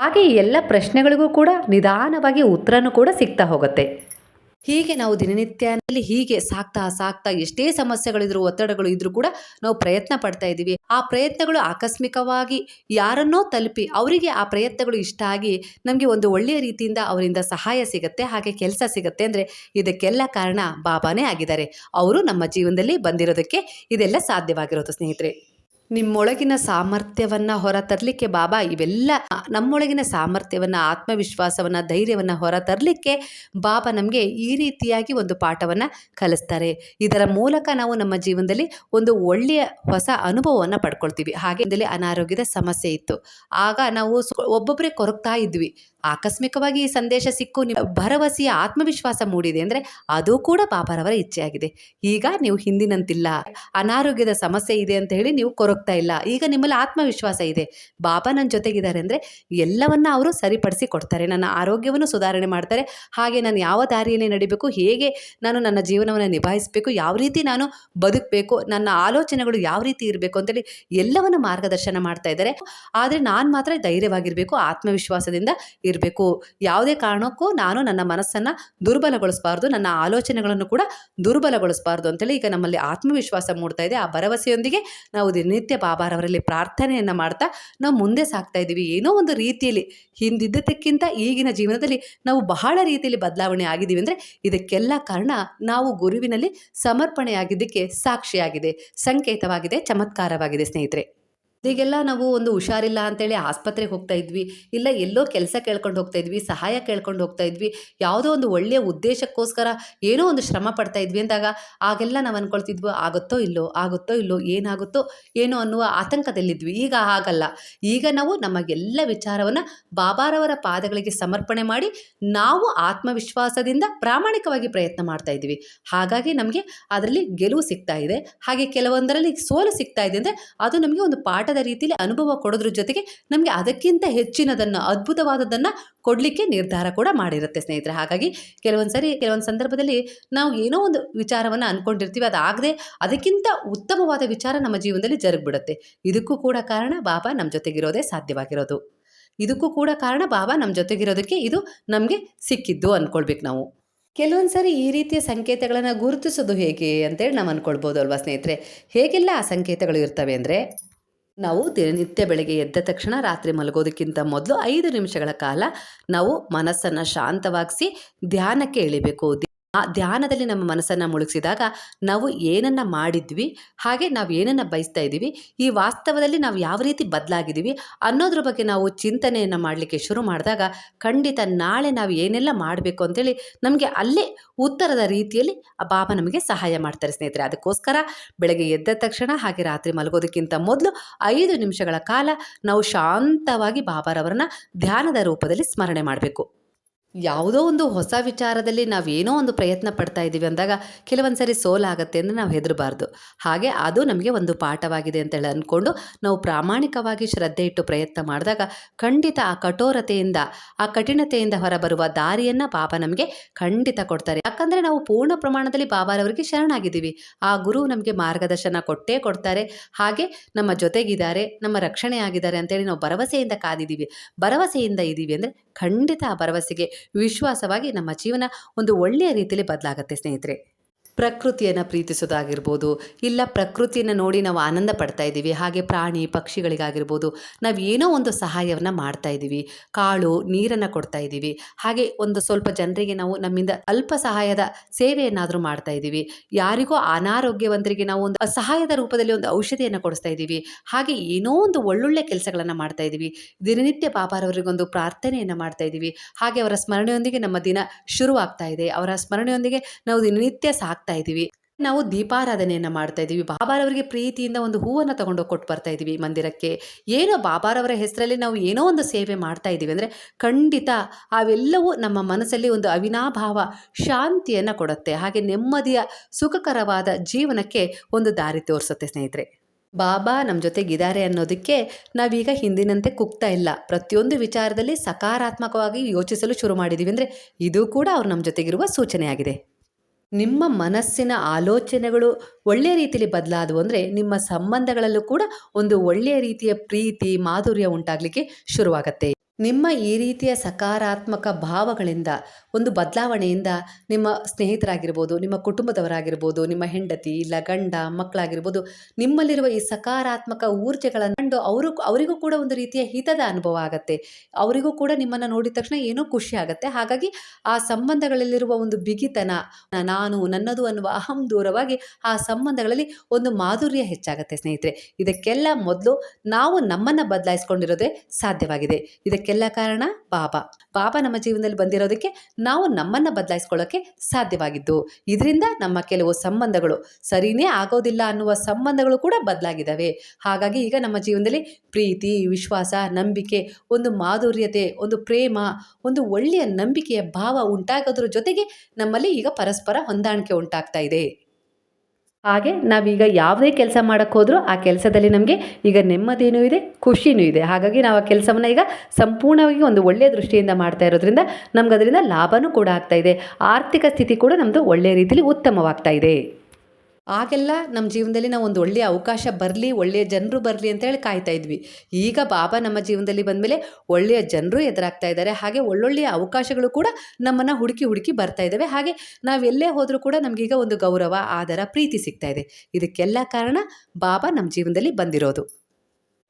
ಹಾಗೆ ಎಲ್ಲ ಪ್ರಶ್ನೆಗಳಿಗೂ ಕೂಡ ನಿಧಾನವಾಗಿ ಉತ್ತರನೂ ಕೂಡ ಸಿಗ್ತಾ ಹೋಗುತ್ತೆ. ಹೀಗೆ ನಾವು ದಿನನಿತ್ಯದಲ್ಲಿ ಹೀಗೆ ಸಾಕ್ತಾ ಸಾಕ್ತಾ ಎಷ್ಟೇ ಸಮಸ್ಯೆಗಳಿದ್ರು, ಒತ್ತಡಗಳು ಇದ್ರೂ ಕೂಡ ನಾವು ಪ್ರಯತ್ನ ಪಡ್ತಾ ಇದ್ದೀವಿ. ಆ ಪ್ರಯತ್ನಗಳು ಆಕಸ್ಮಿಕವಾಗಿ ಯಾರನ್ನೋ ತಲುಪಿ ಅವರಿಗೆ ಆ ಪ್ರಯತ್ನಗಳು ಇಷ್ಟ ಆಗಿ ನಮಗೆ ಒಂದು ಒಳ್ಳೆಯ ರೀತಿಯಿಂದ ಅವರಿಂದ ಸಹಾಯ ಸಿಗುತ್ತೆ, ಹಾಗೆ ಕೆಲಸ ಸಿಗುತ್ತೆ. ಅಂದರೆ ಇದಕ್ಕೆಲ್ಲ ಕಾರಣ ಬಾಬಾನೇ ಆಗಿದ್ದಾರೆ. ಅವರು ನಮ್ಮ ಜೀವನದಲ್ಲಿ ಬಂದಿರೋದಕ್ಕೆ ಇದೆಲ್ಲ ಸಾಧ್ಯವಾಗಿರೋದು, ಸ್ನೇಹಿತರೆ. ನಿಮ್ಮೊಳಗಿನ ಸಾಮರ್ಥ್ಯವನ್ನು ಹೊರತರಲಿಕ್ಕೆ ಬಾಬಾ, ಇವೆಲ್ಲ ನಮ್ಮೊಳಗಿನ ಸಾಮರ್ಥ್ಯವನ್ನು, ಆತ್ಮವಿಶ್ವಾಸವನ್ನು, ಧೈರ್ಯವನ್ನು ಹೊರತರಲಿಕ್ಕೆ ಬಾಬಾ ನಮಗೆ ಈ ರೀತಿಯಾಗಿ ಒಂದು ಪಾಠವನ್ನು ಕಲಿಸ್ತಾರೆ. ಇದರ ಮೂಲಕ ನಾವು ನಮ್ಮ ಜೀವನದಲ್ಲಿ ಒಂದು ಒಳ್ಳೆಯ ಹೊಸ ಅನುಭವವನ್ನು ಪಡ್ಕೊಳ್ತೀವಿ. ಹಾಗೆ ಅನಾರೋಗ್ಯದ ಸಮಸ್ಯೆ ಇತ್ತು. ಆಗ ನಾವು ಒಬ್ಬೊಬ್ಬರೇ ಕೊರಗ್ತಾ ಇದ್ವಿ. ಆಕಸ್ಮಿಕವಾಗಿ ಈ ಸಂದೇಶ ಸಿಕ್ಕು, ನಿಮ್ಮ ಭರವಸೆಯ ಆತ್ಮವಿಶ್ವಾಸ ಮೂಡಿದೆ ಅಂದರೆ ಅದು ಕೂಡ ಬಾಬಾರವರ ಇಚ್ಛೆಯಾಗಿದೆ. ಈಗ ನೀವು ಹಿಂದಿನಂತಿಲ್ಲ. ಅನಾರೋಗ್ಯದ ಸಮಸ್ಯೆ ಇದೆ ಅಂತ ಹೇಳಿ ನೀವು ಕೊರಗ್ತಾ ಇಲ್ಲ. ಈಗ ನಿಮ್ಮಲ್ಲಿ ಆತ್ಮವಿಶ್ವಾಸ ಇದೆ. ಬಾಬಾ ನನ್ನ ಜೊತೆಗಿದ್ದಾರೆ ಅಂದರೆ ಎಲ್ಲವನ್ನ ಅವರು ಸರಿಪಡಿಸಿ ಕೊಡ್ತಾರೆ. ನನ್ನ ಆರೋಗ್ಯವನ್ನು ಸುಧಾರಣೆ ಮಾಡ್ತಾರೆ. ಹಾಗೆ ನಾನು ಯಾವ ದಾರಿಯಲ್ಲಿ ನಡಿಬೇಕು, ಹೇಗೆ ನಾನು ನನ್ನ ಜೀವನವನ್ನು ನಿಭಾಯಿಸಬೇಕು, ಯಾವ ರೀತಿ ನಾನು ಬದುಕಬೇಕು, ನನ್ನ ಆಲೋಚನೆಗಳು ಯಾವ ರೀತಿ ಇರಬೇಕು ಅಂತೇಳಿ ಎಲ್ಲವನ್ನು ಮಾರ್ಗದರ್ಶನ ಮಾಡ್ತಾ ಇದ್ದಾರೆ. ಆದರೆ ನಾನು ಮಾತ್ರ ಧೈರ್ಯವಾಗಿರಬೇಕು, ಆತ್ಮವಿಶ್ವಾಸದಿಂದ ಇರಬೇಕು. ಯಾವುದೇ ಕಾರಣಕ್ಕೂ ನಾನು ನನ್ನ ಮನಸ್ಸನ್ನು ದುರ್ಬಲಗೊಳಿಸಬಾರ್ದು, ನನ್ನ ಆಲೋಚನೆಗಳನ್ನು ಕೂಡ ದುರ್ಬಲಗೊಳಿಸಬಾರ್ದು ಅಂತೇಳಿ ಈಗ ನಮ್ಮಲ್ಲಿ ಆತ್ಮವಿಶ್ವಾಸ ಮೂಡ್ತಾ ಇದೆ. ಆ ಭರವಸೆಯೊಂದಿಗೆ ನಾವು ದಿನನಿತ್ಯ ಬಾಬಾರವರಲ್ಲಿ ಪ್ರಾರ್ಥನೆಯನ್ನು ಮಾಡ್ತಾ ನಾವು ಮುಂದೆ ಸಾಗ್ತಾ ಇದ್ದೀವಿ. ಏನೋ ಒಂದು ರೀತಿಯಲ್ಲಿ ಹಿಂದಿದ್ದಕ್ಕಿಂತ ಈಗಿನ ಜೀವನದಲ್ಲಿ ನಾವು ಬಹಳ ರೀತಿಯಲ್ಲಿ ಬದಲಾವಣೆ ಆಗಿದ್ದೀವಿ ಅಂದರೆ ಇದಕ್ಕೆಲ್ಲ ಕಾರಣ ನಾವು ಗುರುವಿನಲ್ಲಿ ಸಮರ್ಪಣೆಯಾಗಿದ್ದಕ್ಕೆ ಸಾಕ್ಷಿಯಾಗಿದೆ. ಸಂಕೇತವಾಗಿದೆ, ಚಮತ್ಕಾರವಾಗಿದೆ ಸ್ನೇಹಿತರೆ. ಈಗೆಲ್ಲ ನಾವು ಒಂದು ಹುಷಾರಿಲ್ಲ ಅಂತೇಳಿ ಆಸ್ಪತ್ರೆಗೆ ಹೋಗ್ತಾ ಇದ್ವಿ. ಇಲ್ಲ ಎಲ್ಲೋ ಕೆಲಸ ಕೇಳ್ಕೊಂಡು ಹೋಗ್ತಾ ಇದ್ವಿ, ಸಹಾಯ ಕೇಳ್ಕೊಂಡು ಹೋಗ್ತಾ ಇದ್ವಿ. ಯಾವುದೋ ಒಂದು ಒಳ್ಳೆಯ ಉದ್ದೇಶಕ್ಕೋಸ್ಕರ ಏನೋ ಒಂದು ಶ್ರಮ ಪಡ್ತಾ ಇದ್ವಿ ಅಂದಾಗ ಆಗೆಲ್ಲ ನಾವು ಅನ್ಕೊಳ್ತಿದ್ವು, ಆಗುತ್ತೋ ಇಲ್ಲೋ ಆಗುತ್ತೋ ಇಲ್ಲೋ, ಏನಾಗುತ್ತೋ ಏನೋ ಅನ್ನುವ ಆತಂಕದಲ್ಲಿದ್ವಿ. ಈಗ ಹಾಗಲ್ಲ. ಈಗ ನಾವು ನಮ್ಮ ಎಲ್ಲ ವಿಚಾರವನ್ನು ಬಾಬಾರವರ ಪಾದಗಳಿಗೆ ಸಮರ್ಪಣೆ ಮಾಡಿ ನಾವು ಆತ್ಮವಿಶ್ವಾಸದಿಂದ ಪ್ರಾಮಾಣಿಕವಾಗಿ ಪ್ರಯತ್ನ ಮಾಡ್ತಾ ಇದ್ವಿ. ಹಾಗಾಗಿ ನಮಗೆ ಅದರಲ್ಲಿ ಗೆಲುವು ಸಿಗ್ತಾ ಇದೆ. ಹಾಗೆ ಕೆಲವೊಂದರಲ್ಲಿ ಸೋಲು ಸಿಗ್ತಾ ಇದೆ. ಅಂದರೆ ಅದು ನಮಗೆ ಒಂದು ಪಾಠದ ರೀತಿಯಲ್ಲಿ ಅನುಭವ ಕೊಡೋದ್ರ ಜೊತೆಗೆ ನಮಗೆ ಅದಕ್ಕಿಂತ ಹೆಚ್ಚಿನದನ್ನು ಅದ್ಭುತವಾದದನ್ನ ಕೊಡಲಿಕ್ಕೆ ನಿರ್ಧಾರ ಕೂಡ ಮಾಡಿರುತ್ತೆ ಸ್ನೇಹಿತರೆ. ಹಾಗಾಗಿ ಕೆಲವೊಂದು ಸರಿ, ಕೆಲವೊಂದು ಸಂದರ್ಭದಲ್ಲಿ ನಾವು ಏನೋ ಒಂದು ವಿಚಾರವನ್ನು ಅಂದ್ಕೊಂಡಿರ್ತೀವಿ ಅದಾಗದೆ ಅದಕ್ಕಿಂತ ಉತ್ತಮವಾದ ವಿಚಾರ ನಮ್ಮ ಜೀವನದಲ್ಲಿ ಜರುಗಿಬಿಡುತ್ತೆ. ಇದಕ್ಕೂ ಕೂಡ ಕಾರಣ ಬಾಬಾ ನಮ್ಮ ಜೊತೆಗಿರೋದೇ ಸಾಧ್ಯವಾಗಿರೋದು. ಇದಕ್ಕೂ ಕೂಡ ಕಾರಣ ಬಾಬಾ ನಮ್ಮ ಜೊತೆಗಿರೋದಕ್ಕೆ ಇದು ನಮಗೆ ಸಿಕ್ಕಿದ್ದು ಅಂದ್ಕೊಳ್ಬೇಕು ನಾವು. ಕೆಲವೊಂದು ಸರಿ ಈ ರೀತಿಯ ಸಂಕೇತಗಳನ್ನು ಗುರುತಿಸೋದು ಹೇಗೆ ಅಂತೇಳಿ ನಾವು ಅಂದ್ಕೊಳ್ಬೋದು ಅಲ್ವಾ ಸ್ನೇಹಿತರೆ? ಹೇಗೆಲ್ಲ ಆ ಸಂಕೇತಗಳು ಇರ್ತವೆ ಅಂದರೆ ನಾವು ದಿನನಿತ್ಯ ಬೆಳಗ್ಗೆ ಎದ್ದ ತಕ್ಷಣ ರಾತ್ರಿ ಮಲಗೋದಕ್ಕಿಂತ ಮೊದಲು ಐದು ನಿಮಿಷಗಳ ಕಾಲ ನಾವು ಮನಸ್ಸನ್ನು ಶಾಂತವಾಗಿಸಿ ಧ್ಯಾನಕ್ಕೆ ಇಳಿಬೇಕು. ಆ ಧ್ಯಾನದಲ್ಲಿ ನಮ್ಮ ಮನಸ್ಸನ್ನು ಮುಳುಗಿಸಿದಾಗ ನಾವು ಏನನ್ನು ಮಾಡಿದ್ವಿ, ಹಾಗೆ ನಾವು ಏನನ್ನು ಬಯಸ್ತಾ ಇದ್ದೀವಿ ಈ ವಾಸ್ತವದಲ್ಲಿ ನಾವು ಯಾವ ರೀತಿ ಬದಲಾಗಿದ್ದೀವಿ ಅನ್ನೋದ್ರ ಬಗ್ಗೆ ನಾವು ಚಿಂತನೆಯನ್ನು ಮಾಡಲಿಕ್ಕೆ ಶುರು ಮಾಡಿದಾಗ ಖಂಡಿತ ನಾಳೆ ನಾವು ಏನೆಲ್ಲ ಮಾಡಬೇಕು ಅಂತೇಳಿ ನಮಗೆ ಅಲ್ಲೇ ಉತ್ತರದ ರೀತಿಯಲ್ಲಿ ಆ ಬಾಬಾ ನಮಗೆ ಸಹಾಯ ಮಾಡ್ತಾರೆ ಸ್ನೇಹಿತರೆ. ಅದಕ್ಕೋಸ್ಕರ ಬೆಳಗ್ಗೆ ಎದ್ದ ತಕ್ಷಣ ಹಾಗೆ ರಾತ್ರಿ ಮಲಗೋದಕ್ಕಿಂತ ಮೊದಲು ಐದು ನಿಮಿಷಗಳ ಕಾಲ ನಾವು ಶಾಂತವಾಗಿ ಬಾಬಾರವರನ್ನ ಧ್ಯಾನದ ರೂಪದಲ್ಲಿ ಸ್ಮರಣೆ ಮಾಡಬೇಕು. ಯಾವುದೋ ಒಂದು ಹೊಸ ವಿಚಾರದಲ್ಲಿ ನಾವು ಏನೋ ಒಂದು ಪ್ರಯತ್ನ ಪಡ್ತಾ ಇದ್ದೀವಿ ಅಂದಾಗ ಕೆಲವೊಂದು ಸರಿ ಸೋಲಾಗತ್ತೆ ಅಂದರೆ ನಾವು ಹೆದರಬಾರ್ದು. ಹಾಗೆ ಅದು ನಮಗೆ ಒಂದು ಪಾಠವಾಗಿದೆ ಅಂತೇಳಿ ಅಂದ್ಕೊಂಡು ನಾವು ಪ್ರಾಮಾಣಿಕವಾಗಿ ಶ್ರದ್ಧೆ ಇಟ್ಟು ಪ್ರಯತ್ನ ಮಾಡಿದಾಗ ಖಂಡಿತ ಆ ಕಠೋರತೆಯಿಂದ, ಆ ಕಠಿಣತೆಯಿಂದ ಹೊರಬರುವ ದಾರಿಯನ್ನು ಬಾಬಾ ನಮಗೆ ಖಂಡಿತ ಕೊಡ್ತಾರೆ. ಯಾಕಂದರೆ ನಾವು ಪೂರ್ಣ ಪ್ರಮಾಣದಲ್ಲಿ ಬಾಬಾರವರಿಗೆ ಶರಣಾಗಿದ್ದೀವಿ. ಆ ಗುರು ನಮಗೆ ಮಾರ್ಗದರ್ಶನ ಕೊಟ್ಟೇ ಕೊಡ್ತಾರೆ. ಹಾಗೆ ನಮ್ಮ ಜೊತೆಗಿದ್ದಾರೆ, ನಮ್ಮ ರಕ್ಷಣೆ ಆಗಿದ್ದಾರೆ ಅಂತೇಳಿ ನಾವು ಭರವಸೆಯಿಂದ ಕಾದಿದ್ದೀವಿ. ಭರವಸೆಯಿಂದ ಇದ್ದೀವಿ ಅಂದರೆ ಖಂಡಿತ ಆ ಭರವಸೆಗೆ ವಿಶ್ವಾಸವಾಗಿ ನಮ್ಮ ಜೀವನ ಒಂದು ಒಳ್ಳೆಯ ರೀತಿಯಲ್ಲಿ ಬದಲಾಗುತ್ತೆ ಸ್ನೇಹಿತರೆ. ಪ್ರಕೃತಿಯನ್ನು ಪ್ರೀತಿಸೋದಾಗಿರ್ಬೋದು, ಇಲ್ಲ ಪ್ರಕೃತಿಯನ್ನು ನೋಡಿ ನಾವು ಆನಂದ ಪಡ್ತಾ ಇದ್ದೀವಿ, ಹಾಗೆ ಪ್ರಾಣಿ ಪಕ್ಷಿಗಳಿಗಾಗಿರ್ಬೋದು, ನಾವು ಏನೋ ಒಂದು ಸಹಾಯವನ್ನು ಮಾಡ್ತಾ ಇದ್ದೀವಿ, ಕಾಳು, ನೀರನ್ನು ಕೊಡ್ತಾ ಇದ್ದೀವಿ, ಹಾಗೆ ಒಂದು ಸ್ವಲ್ಪ ಜನರಿಗೆ ನಾವು ನಮ್ಮಿಂದ ಅಲ್ಪ ಸಹಾಯದ ಸೇವೆಯನ್ನಾದರೂ ಮಾಡ್ತಾ ಇದ್ದೀವಿ, ಯಾರಿಗೋ ಅನಾರೋಗ್ಯವಂತರಿಗೆ ನಾವು ಒಂದು ಸಹಾಯದ ರೂಪದಲ್ಲಿ ಒಂದು ಔಷಧಿಯನ್ನು ಕೊಡಿಸ್ತಾ ಇದ್ದೀವಿ, ಹಾಗೆ ಏನೋ ಒಂದು ಒಳ್ಳೊಳ್ಳೆ ಕೆಲಸಗಳನ್ನು ಮಾಡ್ತಾ ಇದ್ದೀವಿ, ದಿನನಿತ್ಯ ಪಾಪಾರವರಿಗೊಂದು ಪ್ರಾರ್ಥನೆಯನ್ನು ಮಾಡ್ತಾ ಇದ್ದೀವಿ, ಹಾಗೆ ಅವರ ಸ್ಮರಣೆಯೊಂದಿಗೆ ನಮ್ಮ ದಿನ ಶುರುವಾಗ್ತಾ ಇದೆ, ಅವರ ಸ್ಮರಣೆಯೊಂದಿಗೆ ನಾವು ದಿನನಿತ್ಯ ಸಾಕ್ತಾ ಇದ್ದೀವಿ. ನಾವು ದೀಪಾರಾಧನೆಯನ್ನು ಮಾಡ್ತಾ ಇದ್ದೀವಿ. ಬಾಬಾರವರಿಗೆ ಪ್ರೀತಿಯಿಂದ ಒಂದು ಹೂವನ್ನು ತಗೊಂಡು ಕೊಟ್ಟು ಬರ್ತಾ ಇದ್ದೀವಿ ಮಂದಿರಕ್ಕೆ. ಏನೋ ಬಾಬಾರವರ ಹೆಸರಲ್ಲಿ ನಾವು ಏನೋ ಒಂದು ಸೇವೆ ಮಾಡ್ತಾ ಇದ್ದೀವಿ ಅಂದರೆ ಖಂಡಿತ ಅವೆಲ್ಲವೂ ನಮ್ಮ ಮನಸ್ಸಲ್ಲಿ ಒಂದು ಅವಿನಾಭಾವ ಶಾಂತಿಯನ್ನು ಕೊಡುತ್ತೆ. ಹಾಗೆ ನೆಮ್ಮದಿಯ, ಸುಖಕರವಾದ ಜೀವನಕ್ಕೆ ಒಂದು ದಾರಿ ತೋರಿಸುತ್ತೆ ಸ್ನೇಹಿತರೆ. ಬಾಬಾ ನಮ್ಮ ಜೊತೆಗಿದ್ದಾರೆ ಅನ್ನೋದಕ್ಕೆ ನಾವೀಗ ಹಿಂದಿನಂತೆ ಕುಗ್ತಾ ಇಲ್ಲ. ಪ್ರತಿಯೊಂದು ವಿಚಾರದಲ್ಲಿ ಸಕಾರಾತ್ಮಕವಾಗಿ ಯೋಚಿಸಲು ಶುರು ಮಾಡಿದ್ದೀವಿ ಅಂದರೆ ಇದು ಕೂಡ ಅವ್ರು ನಮ್ಮ ಜೊತೆಗಿರುವ ಸೂಚನೆಯಾಗಿದೆ. ನಿಮ್ಮ ಮನಸ್ಸಿನ ಆಲೋಚನೆಗಳು ಒಳ್ಳೆಯ ರೀತಿಯಲ್ಲಿ ಬದಲಾದವು ಅಂದರೆ ನಿಮ್ಮ ಸಂಬಂಧಗಳಲ್ಲೂ ಕೂಡ ಒಂದು ಒಳ್ಳೆಯ ರೀತಿಯ ಪ್ರೀತಿ, ಮಾಧುರ್ಯ ಉಂಟಾಗಲಿಕ್ಕೆ ಶುರುವಾಗತ್ತೆ. ನಿಮ್ಮ ಈ ರೀತಿಯ ಸಕಾರಾತ್ಮಕ ಭಾವಗಳಿಂದ, ಒಂದು ಬದಲಾವಣೆಯಿಂದ ನಿಮ್ಮ ಸ್ನೇಹಿತರಾಗಿರ್ಬೋದು, ನಿಮ್ಮ ಕುಟುಂಬದವರಾಗಿರ್ಬೋದು, ನಿಮ್ಮ ಹೆಂಡತಿ ಇಲ್ಲ ಗಂಡ ಮಕ್ಕಳಾಗಿರ್ಬೋದು, ನಿಮ್ಮಲ್ಲಿರುವ ಈ ಸಕಾರಾತ್ಮಕ ಊರ್ಜೆಗಳನ್ನು ಕಂಡು ಅವರು, ಅವರಿಗೂ ಕೂಡ ಒಂದು ರೀತಿಯ ಹಿತದ ಅನುಭವ ಆಗುತ್ತೆ. ಅವರಿಗೂ ಕೂಡ ನಿಮ್ಮನ್ನು ನೋಡಿದ ತಕ್ಷಣ ಏನೋ ಖುಷಿ ಆಗುತ್ತೆ. ಹಾಗಾಗಿ ಆ ಸಂಬಂಧಗಳಲ್ಲಿರುವ ಒಂದು ಬಿಗಿತನ, ನಾನು ನನ್ನದು ಅನ್ನುವ ಅಹಂ ದೂರವಾಗಿ ಆ ಸಂಬಂಧಗಳಲ್ಲಿ ಒಂದು ಮಾಧುರ್ಯ ಹೆಚ್ಚಾಗುತ್ತೆ ಸ್ನೇಹಿತರೆ. ಇದಕ್ಕೆಲ್ಲ ಮೊದಲು ನಾವು ನಮ್ಮನ್ನು ಬದಲಾಯಿಸ್ಕೊಂಡಿರೋದೇ ಸಾಧ್ಯವಾಗಿದೆ. ಇದಕ್ಕೆಲ್ಲ ಕಾರಣ ಬಾಬಾ ಬಾಬಾ ನಮ್ಮ ಜೀವನದಲ್ಲಿ ಬಂದಿರೋದಕ್ಕೆ ನಾವು ನಮ್ಮನ್ನು ಬದಲಾಯಿಸ್ಕೊಳ್ಳೋಕ್ಕೆ ಸಾಧ್ಯವಾಗಿದ್ದು. ಇದರಿಂದ ನಮ್ಮ ಕೆಲವು ಸಂಬಂಧಗಳು ಸರಿನೇ ಆಗೋದಿಲ್ಲ ಅನ್ನುವ ಸಂಬಂಧಗಳು ಕೂಡ ಬದಲಾಗಿದ್ದಾವೆ. ಹಾಗಾಗಿ ಈಗ ನಮ್ಮ ಜೀವನದಲ್ಲಿ ಪ್ರೀತಿ, ವಿಶ್ವಾಸ, ನಂಬಿಕೆ, ಒಂದು ಮಾಧುರ್ಯತೆ, ಒಂದು ಪ್ರೇಮ, ಒಂದು ಒಳ್ಳೆಯ ನಂಬಿಕೆಯ ಭಾವ ಉಂಟಾಗೋದ್ರ ಜೊತೆಗೆ ನಮ್ಮಲ್ಲಿ ಈಗ ಪರಸ್ಪರ ಹೊಂದಾಣಿಕೆ ಉಂಟಾಗ್ತಾ ಇದೆ. ಹಾಗೆ ನಾವೀಗ ಯಾವುದೇ ಕೆಲಸ ಮಾಡೋಕ್ಕೆ ಹೋದರೂ ಆ ಕೆಲಸದಲ್ಲಿ ನಮಗೆ ಈಗ ನೆಮ್ಮದಿನೂ ಇದೆ, ಖುಷಿನೂ ಇದೆ. ಹಾಗಾಗಿ ನಾವು ಆ ಕೆಲಸವನ್ನು ಈಗ ಸಂಪೂರ್ಣವಾಗಿ ಒಂದು ಒಳ್ಳೆಯ ದೃಷ್ಟಿಯಿಂದ ಮಾಡ್ತಾ ಇರೋದ್ರಿಂದ ನಮ್ಗೆ ಅದರಿಂದ ಲಾಭವೂ ಕೂಡ ಆಗ್ತಾ ಇದೆ. ಆರ್ಥಿಕ ಸ್ಥಿತಿ ಕೂಡ ನಮ್ಮದು ಒಳ್ಳೆಯ ರೀತಿಯಲ್ಲಿ ಉತ್ತಮವಾಗ್ತಾ ಇದೆ. ಆಗೆಲ್ಲ ನಮ್ಮ ಜೀವನದಲ್ಲಿ ನಾವು ಒಂದು ಒಳ್ಳೆಯ ಅವಕಾಶ ಬರಲಿ ಒಳ್ಳೆಯ ಜನರು ಬರಲಿ ಅಂತೇಳಿ ಕಾಯ್ತಾ ಇದ್ವಿ. ಈಗ ಬಾಬಾ ನಮ್ಮ ಜೀವನದಲ್ಲಿ ಬಂದಮೇಲೆ ಒಳ್ಳೆಯ ಜನರು ಎದುರಾಗ್ತಾ ಇದ್ದಾರೆ. ಹಾಗೆ ಒಳ್ಳೊಳ್ಳೆಯ ಅವಕಾಶಗಳು ಕೂಡ ನಮ್ಮನ್ನು ಹುಡುಕಿ ಹುಡುಕಿ ಬರ್ತಾ ಇದ್ದಾವೆ. ಹಾಗೆ ನಾವೆಲ್ಲೇ ಹೋದರೂ ಕೂಡ ನಮಗೀಗ ಒಂದು ಗೌರವ ಆಧಾರ ಪ್ರೀತಿ ಸಿಗ್ತಾ ಇದೆ. ಇದಕ್ಕೆಲ್ಲ ಕಾರಣ ಬಾಬಾ ನಮ್ಮ ಜೀವನದಲ್ಲಿ ಬಂದಿರೋದು.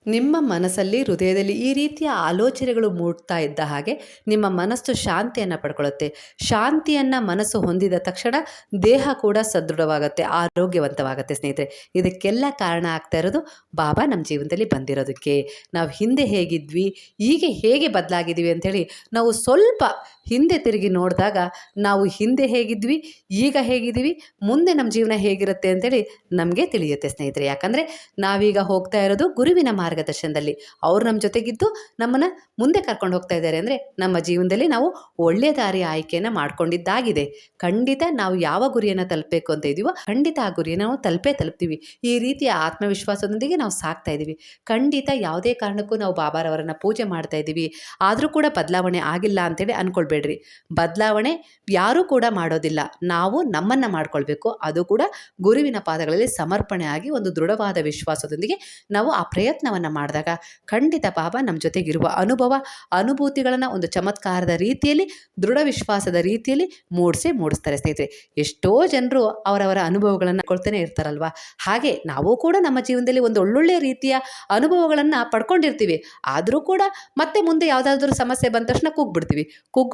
ನಿಮ್ಮ ಮನಸ್ಸಲ್ಲಿ, ಹೃದಯದಲ್ಲಿ ಈ ರೀತಿಯ ಆಲೋಚನೆಗಳು ಮೂಡ್ತಾ ಇದ್ದ ಹಾಗೆ ನಿಮ್ಮ ಮನಸ್ಸು ಶಾಂತಿಯನ್ನು ಪಡ್ಕೊಳ್ಳುತ್ತೆ. ಶಾಂತಿಯನ್ನು ಮನಸ್ಸು ಹೊಂದಿದ ತಕ್ಷಣ ದೇಹ ಕೂಡ ಸದೃಢವಾಗುತ್ತೆ, ಆರೋಗ್ಯವಂತವಾಗುತ್ತೆ ಸ್ನೇಹಿತರೆ. ಇದಕ್ಕೆಲ್ಲ ಕಾರಣ ಆಗ್ತಾ ಇರೋದು ಬಾಬಾ ನಮ್ಮ ಜೀವನದಲ್ಲಿ ಬಂದಿರೋದಕ್ಕೆ. ನಾವು ಹಿಂದೆ ಹೇಗಿದ್ವಿ ಈಗ ಹೇಗೆ ಬದಲಾಗಿದ್ದೀವಿ ಅಂಥೇಳಿ ನಾವು ಸ್ವಲ್ಪ ಹಿಂದೆ ತಿರುಗಿ ನೋಡಿದಾಗ ನಾವು ಹಿಂದೆ ಹೇಗಿದ್ವಿ, ಈಗ ಹೇಗಿದ್ದೀವಿ, ಮುಂದೆ ನಮ್ಮ ಜೀವನ ಹೇಗಿರುತ್ತೆ ಅಂತೇಳಿ ನಮಗೆ ತಿಳಿಯುತ್ತೆ ಸ್ನೇಹಿತರೆ. ಯಾಕಂದರೆ ನಾವೀಗ ಹೋಗ್ತಾ ಇರೋದು ಗುರುವಿನ ಮಾರ್ಗದರ್ಶನದಲ್ಲಿ. ಅವ್ರು ನಮ್ಮ ಜೊತೆಗಿದ್ದು ನಮ್ಮನ್ನು ಮುಂದೆ ಕರ್ಕೊಂಡು ಹೋಗ್ತಾ ಇದ್ದಾರೆ ಅಂದರೆ ನಮ್ಮ ಜೀವನದಲ್ಲಿ ನಾವು ಒಳ್ಳೆಯ ದಾರಿ ಆಯ್ಕೆಯನ್ನು ಮಾಡ್ಕೊಂಡಿದ್ದಾಗಿದೆ. ಖಂಡಿತ ನಾವು ಯಾವ ಗುರಿಯನ್ನು ತಲುಪಬೇಕು ಅಂತ ಇದೀವೋ ಖಂಡಿತ ಆ ಗುರಿಯನ್ನು ನಾವು ತಲುಪೇ ತಲುಪ್ತೀವಿ. ಈ ರೀತಿಯ ಆತ್ಮವಿಶ್ವಾಸದೊಂದಿಗೆ ನಾವು ಸಾಕ್ತಾ ಇದ್ದೀವಿ ಖಂಡಿತ ಯಾವುದೇ ಕಾರಣಕ್ಕೂ ನಾವು ಬಾಬಾರವರನ್ನು ಪೂಜೆ ಮಾಡ್ತಾ ಇದ್ದೀವಿ ಆದರೂ ಕೂಡ ಬದಲಾವಣೆ ಆಗಿಲ್ಲ ಅಂತೇಳಿ ಅಂದ್ಕೊಳ್ಬೇಡ್ರಿ ಬದಲಾವಣೆ ಯಾರೂ ಕೂಡ ಮಾಡೋದಿಲ್ಲ. ನಾವು ನಮ್ಮನ್ನು ಮಾಡ್ಕೊಳ್ಬೇಕು. ಅದು ಕೂಡ ಗುರುವಿನ ಪಾದಗಳಲ್ಲಿ ಸಮರ್ಪಣೆ ಆಗಿ ಒಂದು ದೃಢವಾದ ವಿಶ್ವಾಸದೊಂದಿಗೆ ನಾವು ಆ ಪ್ರಯತ್ನವನ್ನು ಮಾಡಿದಾಗ ಖಂಡಿತ ಪಾಪ ನಮ್ಮ ಜೊತೆಗಿರುವ ಅನುಭವ, ಅನುಭೂತಿಗಳನ್ನು ಒಂದು ಚಮತ್ಕಾರದ ರೀತಿಯಲ್ಲಿ, ದೃಢ ವಿಶ್ವಾಸದ ರೀತಿಯಲ್ಲಿ ಮೂಡಿಸಿ ಮೂಡಿಸ್ತಾರೆ ಸ್ನೇಹಿತರೆ. ಎಷ್ಟೋ ಜನರು ಅವರವರ ಅನುಭವಗಳನ್ನು ಕೊಡ್ತಾನೆ ಇರ್ತಾರಲ್ವ? ಹಾಗೆ ನಾವು ಕೂಡ ನಮ್ಮ ಜೀವನದಲ್ಲಿ ಒಂದು ಒಳ್ಳೊಳ್ಳೆಯ ರೀತಿಯ ಅನುಭವಗಳನ್ನು ಪಡ್ಕೊಂಡಿರ್ತೀವಿ. ಆದರೂ ಕೂಡ ಮತ್ತೆ ಮುಂದೆ ಯಾವುದಾದ್ರೂ ಸಮಸ್ಯೆ ಬಂದ ತಕ್ಷಣ ಕುಗ್ಬಿಡ್ತೀವಿ.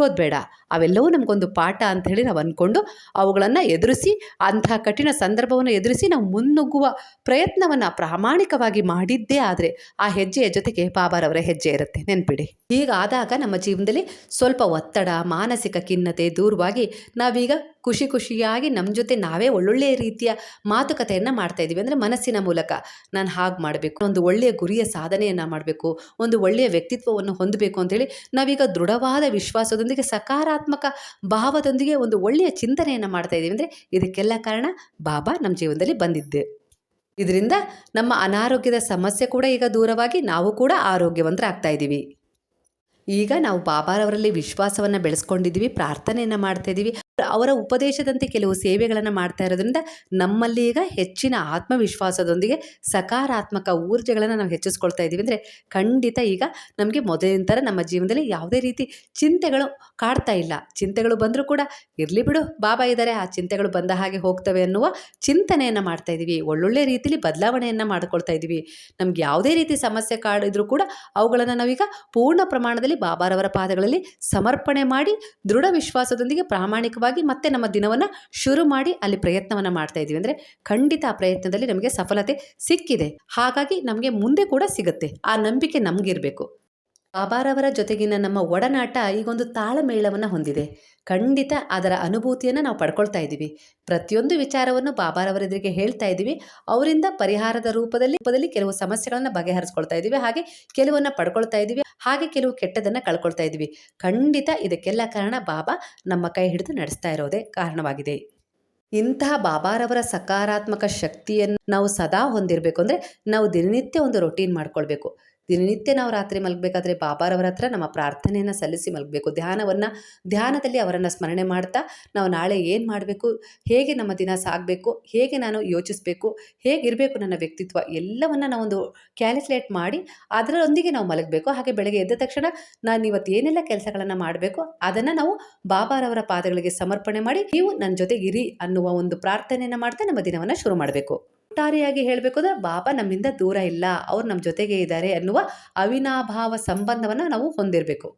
ಕುಗ್ಗೋದು ಬೇಡ. ಅವೆಲ್ಲವೂ ನಮಗೊಂದು ಪಾಠ ಅಂತ ಹೇಳಿ ನಾವು ಅಂದ್ಕೊಂಡು ಅವುಗಳನ್ನು ಎದುರಿಸಿ ಅಂತಹ ಕಠಿಣ ಸಂದರ್ಭವನ್ನು ಎದುರಿಸಿ ನಾವು ಮುನ್ನುಗ್ಗುವ ಪ್ರಯತ್ನವನ್ನು ಪ್ರಾಮಾಣಿಕವಾಗಿ ಮಾಡಿದ್ದೇ ಆದರೆ ಆ ಹೆಜ್ಜೆಯ ಜೊತೆಗೆ ಬಾಬಾರವರ ಹೆಜ್ಜೆ ಇರುತ್ತೆ. ನೆನ್ಪಿಡಿ. ಹೀಗಾದಾಗ ನಮ್ಮ ಜೀವನದಲ್ಲಿ ಸ್ವಲ್ಪ ಒತ್ತಡ, ಮಾನಸಿಕ ಖಿನ್ನತೆ ದೂರವಾಗಿ ನಾವೀಗ ಖುಷಿ ಖುಷಿಯಾಗಿ ನಮ್ಮ ಜೊತೆ ನಾವೇ ಒಳ್ಳೊಳ್ಳೆಯ ರೀತಿಯ ಮಾತುಕತೆಯನ್ನು ಮಾಡ್ತಾ ಇದ್ದೀವಿ ಅಂದರೆ ಮನಸ್ಸಿನ ಮೂಲಕ. ನಾನು ಹಾಗೆ ಮಾಡಬೇಕು, ಒಂದು ಒಳ್ಳೆಯ ಗುರಿಯ ಸಾಧನೆಯನ್ನು ಮಾಡಬೇಕು, ಒಂದು ಒಳ್ಳೆಯ ವ್ಯಕ್ತಿತ್ವವನ್ನು ಹೊಂದಬೇಕು ಅಂತೇಳಿ ನಾವೀಗ ದೃಢವಾದ ವಿಶ್ವಾಸದೊಂದಿಗೆ, ಸಕಾರಾತ್ಮಕ ಭಾವದೊಂದಿಗೆ ಒಂದು ಒಳ್ಳೆಯ ಚಿಂತನೆಯನ್ನು ಮಾಡ್ತಾ ಇದ್ದೀವಿ ಅಂದರೆ ಇದಕ್ಕೆಲ್ಲ ಕಾರಣ ಬಾಬಾ ನಮ್ಮ ಜೀವನದಲ್ಲಿ ಬಂದಿದ್ದೆ. ಇದರಿಂದ ನಮ್ಮ ಅನಾರೋಗ್ಯದ ಸಮಸ್ಯೆ ಕೂಡ ಈಗ ದೂರವಾಗಿ ನಾವು ಕೂಡ ಆರೋಗ್ಯವಂತರಾಗ್ತಾ ಇದ್ದೀವಿ ಈಗ ನಾವು ಬಾಬಾರವರಲ್ಲಿ ವಿಶ್ವಾಸವನ್ನು ಬೆಳೆಸ್ಕೊಂಡಿದ್ದೀವಿ ಪ್ರಾರ್ಥನೆಯನ್ನು ಮಾಡ್ತಾ ಇದ್ದೀವಿ ಅವರ ಉಪದೇಶದಂತೆ ಕೆಲವು ಸೇವೆಗಳನ್ನು ಮಾಡ್ತಾ ಇರೋದ್ರಿಂದ ನಮ್ಮಲ್ಲಿ ಈಗ ಹೆಚ್ಚಿನ ಆತ್ಮವಿಶ್ವಾಸದೊಂದಿಗೆ ಸಕಾರಾತ್ಮಕ ಊರ್ಜೆಗಳನ್ನು ನಾವು ಹೆಚ್ಚಿಸ್ಕೊಳ್ತಾ ಇದ್ದೀವಿ. ಅಂದರೆ ಖಂಡಿತ ಈಗ ನಮಗೆ ಮೊದಲಿನ ಥರ ನಮ್ಮ ಜೀವನದಲ್ಲಿ ಯಾವುದೇ ರೀತಿ ಚಿಂತೆಗಳು ಕಾಡ್ತಾ ಇಲ್ಲ. ಚಿಂತೆಗಳು ಬಂದರೂ ಕೂಡ ಇರಲಿ ಬಿಡು, ಬಾಬಾ ಇದ್ದಾರೆ ಆ ಚಿಂತೆಗಳು ಬಂದ ಹಾಗೆ ಹೋಗ್ತವೆ ಅನ್ನುವ ಚಿಂತನೆಯನ್ನು ಮಾಡ್ತಾ ಇದ್ದೀವಿ. ಒಳ್ಳೊಳ್ಳೆ ರೀತಿಯಲ್ಲಿ ಬದಲಾವಣೆಯನ್ನು ಮಾಡ್ಕೊಳ್ತಾ ಇದ್ದೀವಿ. ನಮ್ಗೆ ಯಾವುದೇ ರೀತಿ ಸಮಸ್ಯೆ ಕಾಡಿದ್ರೂ ಕೂಡ ಅವುಗಳನ್ನು ನಾವೀಗ ಪೂರ್ಣ ಪ್ರಮಾಣದಲ್ಲಿ ಬಾಬಾರವರ ಪಾದಗಳಲ್ಲಿ ಸಮರ್ಪಣೆ ಮಾಡಿ ದೃಢ ವಿಶ್ವಾಸದೊಂದಿಗೆ ಪ್ರಾಮಾಣಿಕವಾಗಿ ಮತ್ತೆ ನಮ್ಮ ದಿನವನ್ನು ಶುರು ಮಾಡಿ ಅಲ್ಲಿ ಪ್ರಯತ್ನವನ್ನು ಮಾಡ್ತಾ ಇದ್ದೀವಿ. ಅಂದರೆ ಖಂಡಿತ ಆ ಪ್ರಯತ್ನದಲ್ಲಿ ನಮಗೆ ಸಫಲತೆ ಸಿಕ್ಕಿದೆ. ಹಾಗಾಗಿ ನಮಗೆ ಮುಂದೆ ಕೂಡ ಸಿಗುತ್ತೆ. ಆ ನಂಬಿಕೆ ನಮಗಿರಬೇಕು. ಬಾಬಾರವರ ಜೊತೆಗಿನ ನಮ್ಮ ಒಡನಾಟ ಈಗೊಂದು ತಾಳಮೇಳವನ್ನು ಹೊಂದಿದೆ. ಖಂಡಿತ ಅದರ ಅನುಭೂತಿಯನ್ನು ನಾವು ಪಡ್ಕೊಳ್ತಾ ಇದ್ದೀವಿ. ಪ್ರತಿಯೊಂದು ವಿಚಾರವನ್ನು ಬಾಬಾರವರೆದುರಿಗೆ ಹೇಳ್ತಾ ಇದ್ದೀವಿ. ಅವರಿಂದ ಪರಿಹಾರದ ರೂಪದಲ್ಲಿ ರೂಪದಲ್ಲಿ ಕೆಲವು ಸಮಸ್ಯೆಗಳನ್ನು ಬಗೆಹರಿಸ್ಕೊಳ್ತಾ ಇದ್ದೀವಿ. ಹಾಗೆ ಕೆಲವನ್ನ ಪಡ್ಕೊಳ್ತಾ ಇದ್ದೀವಿ. ಹಾಗೆ ಕೆಲವು ಕೆಟ್ಟದನ್ನು ಕಳ್ಕೊಳ್ತಾ ಇದ್ದೀವಿ. ಖಂಡಿತ ಇದಕ್ಕೆಲ್ಲ ಕಾರಣ ಬಾಬಾ ನಮ್ಮ ಕೈ ಹಿಡಿದು ನಡೆಸ್ತಾ ಇರೋದೇ ಕಾರಣವಾಗಿದೆ. ಇಂತಹ ಬಾಬಾರವರ ಸಕಾರಾತ್ಮಕ ಶಕ್ತಿಯನ್ನು ನಾವು ಸದಾ ಹೊಂದಿರಬೇಕು ಅಂದರೆ ನಾವು ದಿನನಿತ್ಯ ಒಂದು ರೊಟೀನ್ ಮಾಡ್ಕೊಳ್ಬೇಕು. ದಿನನಿತ್ಯ ನಾವು ರಾತ್ರಿ ಮಲಗಬೇಕಾದ್ರೆ ಬಾಬಾರವರ ಹತ್ರ ನಮ್ಮ ಪ್ರಾರ್ಥನೆಯನ್ನು ಸಲ್ಲಿಸಿ ಮಲಗಬೇಕು. ಧ್ಯಾನವನ್ನು, ಧ್ಯಾನದಲ್ಲಿ ಅವರನ್ನು ಸ್ಮರಣೆ ಮಾಡ್ತಾ ನಾವು ನಾಳೆ ಏನು ಮಾಡಬೇಕು, ಹೇಗೆ ನಮ್ಮ ದಿನ ಸಾಗಬೇಕು, ಹೇಗೆ ನಾನು ಯೋಚಿಸಬೇಕು, ಹೇಗಿರಬೇಕು ನನ್ನ ವ್ಯಕ್ತಿತ್ವ ಎಲ್ಲವನ್ನು ನಾವೊಂದು ಕ್ಯಾಲ್ಕುಲೇಟ್ ಮಾಡಿ ಅದರೊಂದಿಗೆ ನಾವು ಮಲಗಬೇಕು. ಹಾಗೆ ಬೆಳಗ್ಗೆ ಎದ್ದ ತಕ್ಷಣ ನಾನು ಇವತ್ತು ಏನೆಲ್ಲ ಕೆಲಸಗಳನ್ನು ಮಾಡಬೇಕು ಅದನ್ನು ನಾವು ಬಾಬಾರವರ ಪಾದಗಳಿಗೆ ಸಮರ್ಪಣೆ ಮಾಡಿ ನೀವು ನನ್ನ ಜೊತೆಗಿರಿ ಅನ್ನುವ ಒಂದು ಪ್ರಾರ್ಥನೆಯನ್ನು ಮಾಡ್ತಾ ನಮ್ಮ ದಿನವನ್ನು ಶುರು ಮಾಡಬೇಕು. ಒಟ್ಟಾರೆಯಾಗಿ ಹೇಳಬೇಕು ಅಂದರೆ, ಬಾಬಾ ನಮ್ಮಿಂದ ದೂರ ಇಲ್ಲ, ಅವ್ರು ನಮ್ಮ ಜೊತೆಗೆ ಇದ್ದಾರೆ ಅನ್ನುವ ಅವಿನಾಭಾವ ಸಂಬಂಧವನ್ನು ನಾವು ಹೊಂದಿರಬೇಕು.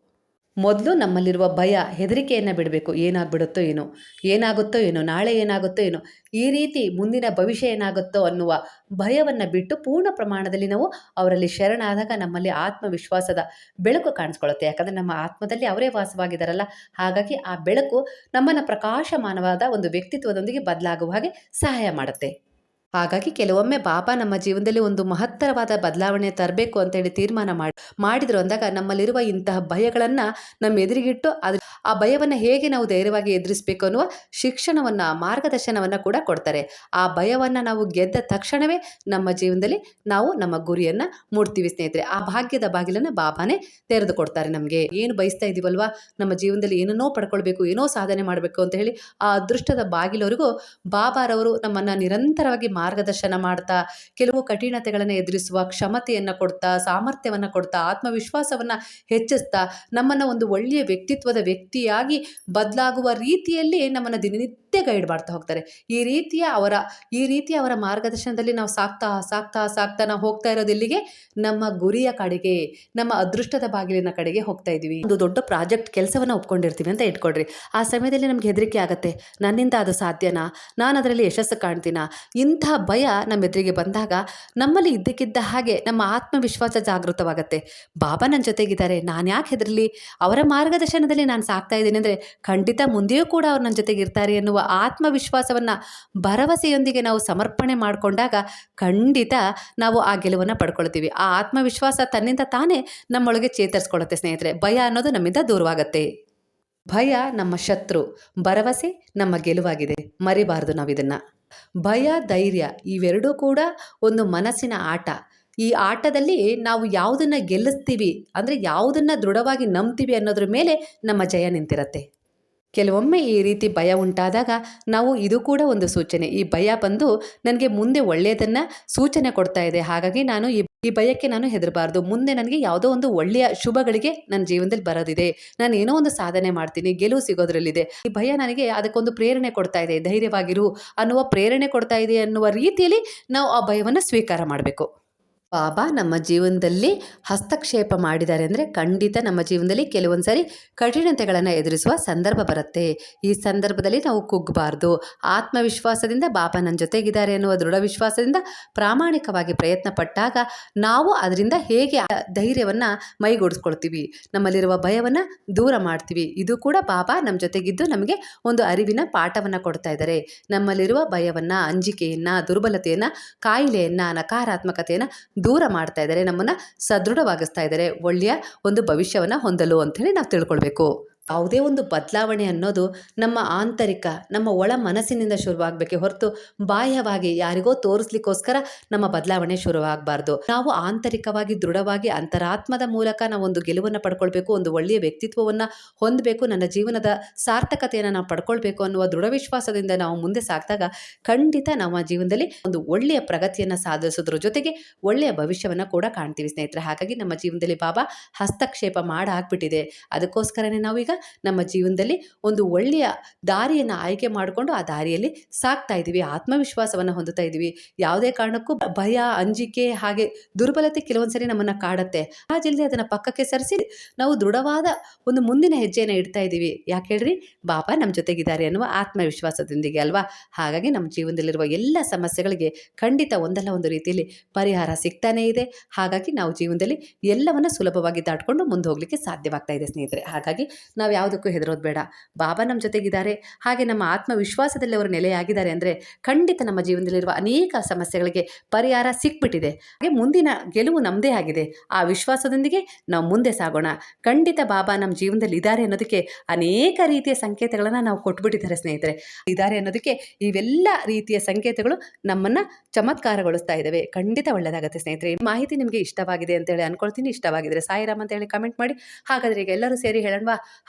ಮೊದಲು ನಮ್ಮಲ್ಲಿರುವ ಭಯ ಹೆದರಿಕೆಯನ್ನು ಬಿಡಬೇಕು. ಏನಾಗ್ಬಿಡುತ್ತೋ ಏನೋ, ಏನಾಗುತ್ತೋ ಏನೋ, ನಾಳೆ ಏನಾಗುತ್ತೋ ಏನೋ, ಈ ರೀತಿ ಮುಂದಿನ ಭವಿಷ್ಯ ಏನಾಗುತ್ತೋ ಅನ್ನುವ ಭಯವನ್ನು ಬಿಟ್ಟು ಪೂರ್ಣ ಪ್ರಮಾಣದಲ್ಲಿ ನಾವು ಅವರಲ್ಲಿ ಶರಣಾದಾಗ ನಮ್ಮಲ್ಲಿ ಆತ್ಮವಿಶ್ವಾಸದ ಬೆಳಕು ಕಾಣಿಸ್ಕೊಳ್ಳುತ್ತೆ. ಯಾಕಂದರೆ ನಮ್ಮ ಆತ್ಮದಲ್ಲಿ ಅವರೇ ವಾಸವಾಗಿದ್ದಾರಲ್ಲ ಹಾಗಾಗಿ ಆ ಬೆಳಕು ನಮ್ಮನ್ನು ಪ್ರಕಾಶಮಾನವಾದ ಒಂದು ವ್ಯಕ್ತಿತ್ವದೊಂದಿಗೆ ಬದಲಾಗುವ ಹಾಗೆ ಸಹಾಯ ಮಾಡುತ್ತೆ. ಹಾಗಾಗಿ ಕೆಲವೊಮ್ಮೆ ಬಾಬಾ ನಮ್ಮ ಜೀವನದಲ್ಲಿ ಒಂದು ಮಹತ್ತರವಾದ ಬದಲಾವಣೆ ತರಬೇಕು ಅಂತೇಳಿ ತೀರ್ಮಾನ ಮಾಡಿ, ಮಾಡಿದ್ರು ಅಂದಾಗ ನಮ್ಮಲ್ಲಿರುವ ಇಂತಹ ಭಯಗಳನ್ನು ನಮ್ಮ ಎದುರಿಗಿಟ್ಟು ಅದು, ಆ ಭಯವನ್ನು ಹೇಗೆ ನಾವು ಧೈರ್ಯವಾಗಿ ಎದುರಿಸಬೇಕು ಅನ್ನುವ ಶಿಕ್ಷಣವನ್ನು, ಮಾರ್ಗದರ್ಶನವನ್ನು ಕೂಡ ಕೊಡ್ತಾರೆ. ಆ ಭಯವನ್ನು ನಾವು ಗೆದ್ದ ತಕ್ಷಣವೇ ನಮ್ಮ ಜೀವನದಲ್ಲಿ ನಾವು ನಮ್ಮ ಗುರಿಯನ್ನು ಮುಡ್ತೀವಿ ಸ್ನೇಹಿತರೆ. ಆ ಭಾಗ್ಯದ ಬಾಗಿಲನ್ನು ಬಾಬಾನೇ ತೆರೆದು ಕೊಡ್ತಾರೆ ನಮಗೆ. ಏನು ಬಯಸ್ತಾ ಇದೀವಲ್ವಾ? ನಮ್ಮ ಜೀವನದಲ್ಲಿ ಏನನ್ನೋ ಪಡ್ಕೊಳ್ಬೇಕು, ಏನೋ ಸಾಧನೆ ಮಾಡಬೇಕು ಅಂತ ಹೇಳಿ ಆ ಅದೃಷ್ಟದ ಬಾಗಿಲವರೆಗೂ ಬಾಬಾರವರು ನಮ್ಮನ್ನು ನಿರಂತರವಾಗಿ ಮಾರ್ಗದರ್ಶನ ಮಾಡ್ತಾ, ಕೆಲವು ಕಠಿಣತೆಗಳನ್ನು ಎದುರಿಸುವ, ಕ್ಷಮತೆಯನ್ನು ಕೊಡ್ತಾ, ಸಾಮರ್ಥ್ಯವನ್ನು ಕೊಡ್ತಾ, ಆತ್ಮವಿಶ್ವಾಸವನ್ನು ಹೆಚ್ಚಿಸ್ತಾ, ನಮ್ಮನ್ನು ಒಂದು ಒಳ್ಳೆಯ ವ್ಯಕ್ತಿತ್ವದ ವ್ಯಕ್ತಿಯಾಗಿ ಬದಲಾಗುವ ರೀತಿಯಲ್ಲಿ ನಮ್ಮನ್ನು ದಿನನಿತ್ಯ ಗೈಡ್ ಮಾಡ್ತಾ ಹೋಗ್ತಾರೆ. ಈ ರೀತಿಯ ಅವರ, ಈ ರೀತಿಯ ಅವರ ಮಾರ್ಗದರ್ಶನದಲ್ಲಿ ನಾವು ಸಾಕ್ತಾ ಸಾಕ್ತಾ ಸಾಕ್ತಾ ನಾವು ಹೋಗ್ತಾ ಇರೋದು ಎಲ್ಲಿಗೆ ನಮ್ಮ ಗುರಿಯ ಕಡೆಗೆ, ನಮ್ಮ ಅದೃಷ್ಟದ ಬಾಗಿಲಿನ ಕಡೆಗೆ ಹೋಗ್ತಾ ಇದ್ದೀವಿ ಒಂದು ದೊಡ್ಡ ಪ್ರಾಜೆಕ್ಟ್ ಕೆಲಸವನ್ನು ಒಪ್ಕೊಂಡಿರ್ತೀವಿ ಅಂತ ಇಟ್ಕೊಳ್ರಿ. ಆ ಸಮಯದಲ್ಲಿ ನಮ್ಗೆ ಹೆದರಿಕೆ ಆಗುತ್ತೆ. ನನ್ನಿಂದ ಅದು ಸಾಧ್ಯನಾ? ನಾನು ಅದರಲ್ಲಿ ಯಶಸ್ಸು ಕಾಣ್ತೀನಾ? ಇಂಥ ಭಯ ನಮ್ಮ ಎದುರಿಗೆ ಬಂದಾಗ ನಮ್ಮಲ್ಲಿ ಇದ್ದಕ್ಕಿದ್ದ ಹಾಗೆ ನಮ್ಮ ಆತ್ಮವಿಶ್ವಾಸ ಜಾಗೃತವಾಗುತ್ತೆ. ಬಾಬಾ ನನ್ನ ಜೊತೆಗಿದ್ದಾರೆ, ನಾನು ಯಾಕೆ ಹೆದರಲಿ? ಅವರ ಮಾರ್ಗದರ್ಶನದಲ್ಲಿ ನಾನು ಸಾಕ್ತಾ ಇದ್ದೀನಿ ಅಂದರೆ ಖಂಡಿತ ಮುಂದೆಯೂ ಕೂಡ ಅವ್ರು ನನ್ನ ಜೊತೆಗೆ ಇರ್ತಾರೆ ಎನ್ನುವ ಆತ್ಮವಿಶ್ವಾಸವನ್ನು ಭರವಸೆಯೊಂದಿಗೆ ನಾವು ಸಮರ್ಪಣೆ ಮಾಡಿಕೊಂಡಾಗ ಖಂಡಿತ ನಾವು ಆ ಗೆಲುವನ್ನು ಪಡ್ಕೊಳ್ತೀವಿ. ಆ ಆತ್ಮವಿಶ್ವಾಸ ತನ್ನಿಂದ ತಾನೇ ನಮ್ಮೊಳಗೆ ಚೇತರಿಸ್ಕೊಳ್ಳುತ್ತೆ ಸ್ನೇಹಿತರೆ. ಭಯ ಅನ್ನೋದು ನಮ್ಮಿಂದ ದೂರವಾಗುತ್ತೆ. ಭಯ ನಮ್ಮ ಶತ್ರು, ಭರವಸೆ ನಮ್ಮ ಗೆಲುವಾಗಿದೆ. ಮರಿಬಾರದು ನಾವು ಇದನ್ನು ಭಯ, ಧೈರ್ಯ ಇವೆರಡೂ ಕೂಡ ಒಂದು ಮನಸ್ಸಿನ ಆಟ. ಈ ಆಟದಲ್ಲಿ ನಾವು ಯಾವುದನ್ನು ಗೆಲ್ಲಿಸ್ತೀವಿ ಅಂದರೆ ಯಾವುದನ್ನು ದೃಢವಾಗಿ ನಂಬ್ತೀವಿ ಅನ್ನೋದ್ರ ಮೇಲೆ ನಮ್ಮ ಜಯ ನಿಂತಿರುತ್ತೆ. ಕೆಲವೊಮ್ಮೆ ಈ ರೀತಿ ಭಯ ಉಂಟಾದಾಗ ನಾವು ಇದು ಕೂಡ ಒಂದು ಸೂಚನೆ. ಈ ಭಯ ಬಂದು ನನಗೆ ಮುಂದೆ ಒಳ್ಳೆಯದನ್ನು ಸೂಚನೆ ಕೊಡ್ತಾ ಇದೆ. ಹಾಗಾಗಿ ನಾನು ಈ ಈ ಭಯಕ್ಕೆ ನಾನು ಹೆದರಬಾರ್ದು. ಮುಂದೆ ನನಗೆ ಯಾವುದೋ ಒಂದು ಒಳ್ಳೆಯ ಶುಭಗಳಿಗೆ ನನ್ನ ಜೀವನದಲ್ಲಿ ಬರೋದಿದೆ. ನಾನು ಏನೋ ಒಂದು ಸಾಧನೆ ಮಾಡ್ತೀನಿ. ಗೆಲುವು ಸಿಗೋದ್ರಲ್ಲಿದೆ. ಈ ಭಯ ನನಗೆ ಅದಕ್ಕೊಂದು ಪ್ರೇರಣೆ ಕೊಡ್ತಾ ಇದೆ. ಧೈರ್ಯವಾಗಿರು ಅನ್ನುವ ಪ್ರೇರಣೆ ಕೊಡ್ತಾ ಇದೆ ಅನ್ನುವ ರೀತಿಯಲ್ಲಿ ನಾವು ಆ ಭಯವನ್ನು ಸ್ವೀಕಾರ ಮಾಡಬೇಕು. ಬಾಬಾ ನಮ್ಮ ಜೀವನದಲ್ಲಿ ಹಸ್ತಕ್ಷೇಪ ಮಾಡಿದ್ದಾರೆ ಅಂದರೆ ಖಂಡಿತ ನಮ್ಮ ಜೀವನದಲ್ಲಿ ಕೆಲವೊಂದು ಸಾರಿ ಕಠಿಣತೆಗಳನ್ನು ಎದುರಿಸುವ ಸಂದರ್ಭ ಬರುತ್ತೆ. ಈ ಸಂದರ್ಭದಲ್ಲಿ ನಾವು ಕುಗ್ಗಬಾರ್ದು ಆತ್ಮವಿಶ್ವಾಸದಿಂದ ಬಾಬಾ ನನ್ನ ಜೊತೆಗಿದ್ದಾರೆ ಅನ್ನುವ ದೃಢ ವಿಶ್ವಾಸದಿಂದ ಪ್ರಾಮಾಣಿಕವಾಗಿ ಪ್ರಯತ್ನ ಪಟ್ಟಾಗ ನಾವು ಅದರಿಂದ ಹೇಗೆ ಧೈರ್ಯವನ್ನು ಮೈಗೂಡಿಸ್ಕೊಳ್ತೀವಿ. ನಮ್ಮಲ್ಲಿರುವ ಭಯವನ್ನು ದೂರ ಮಾಡ್ತೀವಿ. ಇದು ಕೂಡ ಬಾಬಾ ನಮ್ಮ ಜೊತೆಗಿದ್ದು ನಮಗೆ ಒಂದು ಅರಿವಿನ ಪಾಠವನ್ನು ಕೊಡ್ತಾ ಇದ್ದಾರೆ. ನಮ್ಮಲ್ಲಿರುವ ಭಯವನ್ನು, ಅಂಜಿಕೆಯನ್ನು, ದುರ್ಬಲತೆಯನ್ನು, ಕಾಯಿಲೆಯನ್ನು, ನಕಾರಾತ್ಮಕತೆಯನ್ನು ದೂರ ಮಾಡ್ತಾ ಇದ್ದಾರೆ ನಮ್ಮನ್ನು ಸದೃಢವಾಗಿಸ್ತಾ ಇದ್ದಾರೆ. ಒಳ್ಳೆಯ ಒಂದು ಭವಿಷ್ಯವನ್ನು ಹೊಂದಲು ಅಂಥೇಳಿ ನಾವು ತಿಳ್ಕೊಳ್ಬೇಕು. ಯಾವುದೇ ಒಂದು ಬದಲಾವಣೆ ಅನ್ನೋದು ನಮ್ಮ ಆಂತರಿಕ, ನಮ್ಮ ಒಳ ಮನಸ್ಸಿನಿಂದ ಶುರುವಾಗಬೇಕೆ ಹೊರತು ಬಾಹ್ಯವಾಗಿ ಯಾರಿಗೋ ತೋರಿಸ್ಲಿಕ್ಕೋಸ್ಕರ ನಮ್ಮ ಬದಲಾವಣೆ ಶುರುವಾಗಬಾರ್ದು. ನಾವು ಆಂತರಿಕವಾಗಿ, ದೃಢವಾಗಿ, ಅಂತರಾತ್ಮದ ಮೂಲಕ ನಾವು ಒಂದು ಗೆಲುವನ್ನು ಪಡ್ಕೊಳ್ಬೇಕು, ಒಂದು ಒಳ್ಳೆಯ ವ್ಯಕ್ತಿತ್ವವನ್ನು ಹೊಂದಬೇಕು, ನನ್ನ ಜೀವನದ ಸಾರ್ಥಕತೆಯನ್ನು ನಾವು ಪಡ್ಕೊಳ್ಬೇಕು ಅನ್ನುವ ದೃಢ ವಿಶ್ವಾಸದಿಂದ ನಾವು ಮುಂದೆ ಸಾಗಿದಾಗ ಖಂಡಿತ ನಮ್ಮ ಜೀವನದಲ್ಲಿ ಒಂದು ಒಳ್ಳೆಯ ಪ್ರಗತಿಯನ್ನು ಸಾಧಿಸೋದ್ರ ಜೊತೆಗೆ ಒಳ್ಳೆಯ ಭವಿಷ್ಯವನ್ನು ಕೂಡ ಕಾಣ್ತೀವಿ ಸ್ನೇಹಿತರೆ. ಹಾಗಾಗಿ ನಮ್ಮ ಜೀವನದಲ್ಲಿ ಬಾಬಾ ಹಸ್ತಕ್ಷೇಪ ಮಾಡಿ ಹಾಕ್ಬಿಟ್ಟಿದೆ ಅದಕ್ಕೋಸ್ಕರನೇ ನಾವೀಗ ನಮ್ಮ ಜೀವನದಲ್ಲಿ ಒಂದು ಒಳ್ಳೆಯ ದಾರಿಯನ್ನು ಆಯ್ಕೆ ಮಾಡಿಕೊಂಡು ಆ ದಾರಿಯಲ್ಲಿ ಸಾಕ್ತಾ ಇದ್ದೀವಿ ಆತ್ಮವಿಶ್ವಾಸವನ್ನು ಹೊಂದುತ್ತಾ ಇದ್ದೀವಿ ಯಾವುದೇ ಕಾರಣಕ್ಕೂ ಭಯ, ಅಂಜಿಕೆ ಹಾಗೆ ದುರ್ಬಲತೆ ಕೆಲವೊಂದು ಸರಿ ನಮ್ಮನ್ನು ಕಾಡುತ್ತೆ. ಆ ಜಿಲ್ಲೆ ಅದನ್ನು ಪಕ್ಕಕ್ಕೆ ಸರಿಸಿ ನಾವು ದೃಢವಾದ ಒಂದು ಮುಂದಿನ ಹೆಜ್ಜೆಯನ್ನು ಇಡ್ತಾ ಇದ್ದೀವಿ ಯಾಕೆ ಹೇಳ್ರಿ? ಬಾಬಾ ನಮ್ಮ ಜೊತೆಗಿದ್ದಾರೆ ಅನ್ನುವ ಆತ್ಮವಿಶ್ವಾಸದೊಂದಿಗೆ ಅಲ್ವಾ? ಹಾಗಾಗಿ ನಮ್ಮ ಜೀವನದಲ್ಲಿರುವ ಎಲ್ಲ ಸಮಸ್ಯೆಗಳಿಗೆ ಖಂಡಿತ ಒಂದಲ್ಲ ಒಂದು ರೀತಿಯಲ್ಲಿ ಪರಿಹಾರ ಸಿಗ್ತಾನೇ ಇದೆ. ಹಾಗಾಗಿ ನಾವು ಜೀವನದಲ್ಲಿ ಎಲ್ಲವನ್ನು ಸುಲಭವಾಗಿ ದಾಟ್ಕೊಂಡು ಮುಂದೆ ಹೋಗಲಿಕ್ಕೆ ಸಾಧ್ಯವಾಗ್ತಾ ಇದೆ ಸ್ನೇಹಿತರೆ. ಹಾಗಾಗಿ ನಾವು ಯಾವುದಕ್ಕೂ ಹೆದರೋದು ಬೇಡ. ಬಾಬಾ ನಮ್ಮ ಜೊತೆಗಿದ್ದಾರೆ. ಹಾಗೆ ನಮ್ಮ ಆತ್ಮವಿಶ್ವಾಸದಲ್ಲಿ ಅವರು ನೆಲೆಯಾಗಿದ್ದಾರೆ ಅಂದರೆ ಖಂಡಿತ ನಮ್ಮ ಜೀವನದಲ್ಲಿರುವ ಅನೇಕ ಸಮಸ್ಯೆಗಳಿಗೆ ಪರಿಹಾರ ಸಿಕ್ಬಿಟ್ಟಿದೆ. ಹಾಗೆ ಮುಂದಿನ ಗೆಲುವು ನಮ್ಮದೇ ಆಗಿದೆ. ಆ ವಿಶ್ವಾಸದೊಂದಿಗೆ ನಾವು ಮುಂದೆ ಸಾಗೋಣ. ಖಂಡಿತ ಬಾಬಾ ನಮ್ಮ ಜೀವನದಲ್ಲಿ ಇದ್ದಾರೆ ಅನ್ನೋದಕ್ಕೆ ಅನೇಕ ರೀತಿಯ ಸಂಕೇತಗಳನ್ನು ನಾವು ಕೊಟ್ಬಿಟ್ಟಿದ್ದಾರೆ ಸ್ನೇಹಿತರೆ. ಇದ್ದಾರೆ ಅನ್ನೋದಕ್ಕೆ ಇವೆಲ್ಲ ರೀತಿಯ ಸಂಕೇತಗಳು ನಮ್ಮನ್ನು ಚಮತ್ಕಾರಗೊಳಿಸ್ತಾ ಇದ್ದಾವೆ. ಖಂಡಿತ ಒಳ್ಳೆಯದಾಗುತ್ತೆ ಸ್ನೇಹಿತರೆ. ಮಾಹಿತಿ ನಿಮಗೆ ಇಷ್ಟವಾಗಿದೆ ಅಂತೇಳಿ ಅನ್ಕೊಳ್ತೀನಿ. ಇಷ್ಟವಾಗಿದ್ರೆ ಸಾಯಿರಾಮ್ ಅಂತೇಳಿ ಕಮೆಂಟ್ ಮಾಡಿ. ಹಾಗಾದರೆ ಈಗ ಎಲ್ಲರೂ ಸೇರಿ ಹೇಳೋಣವಾ?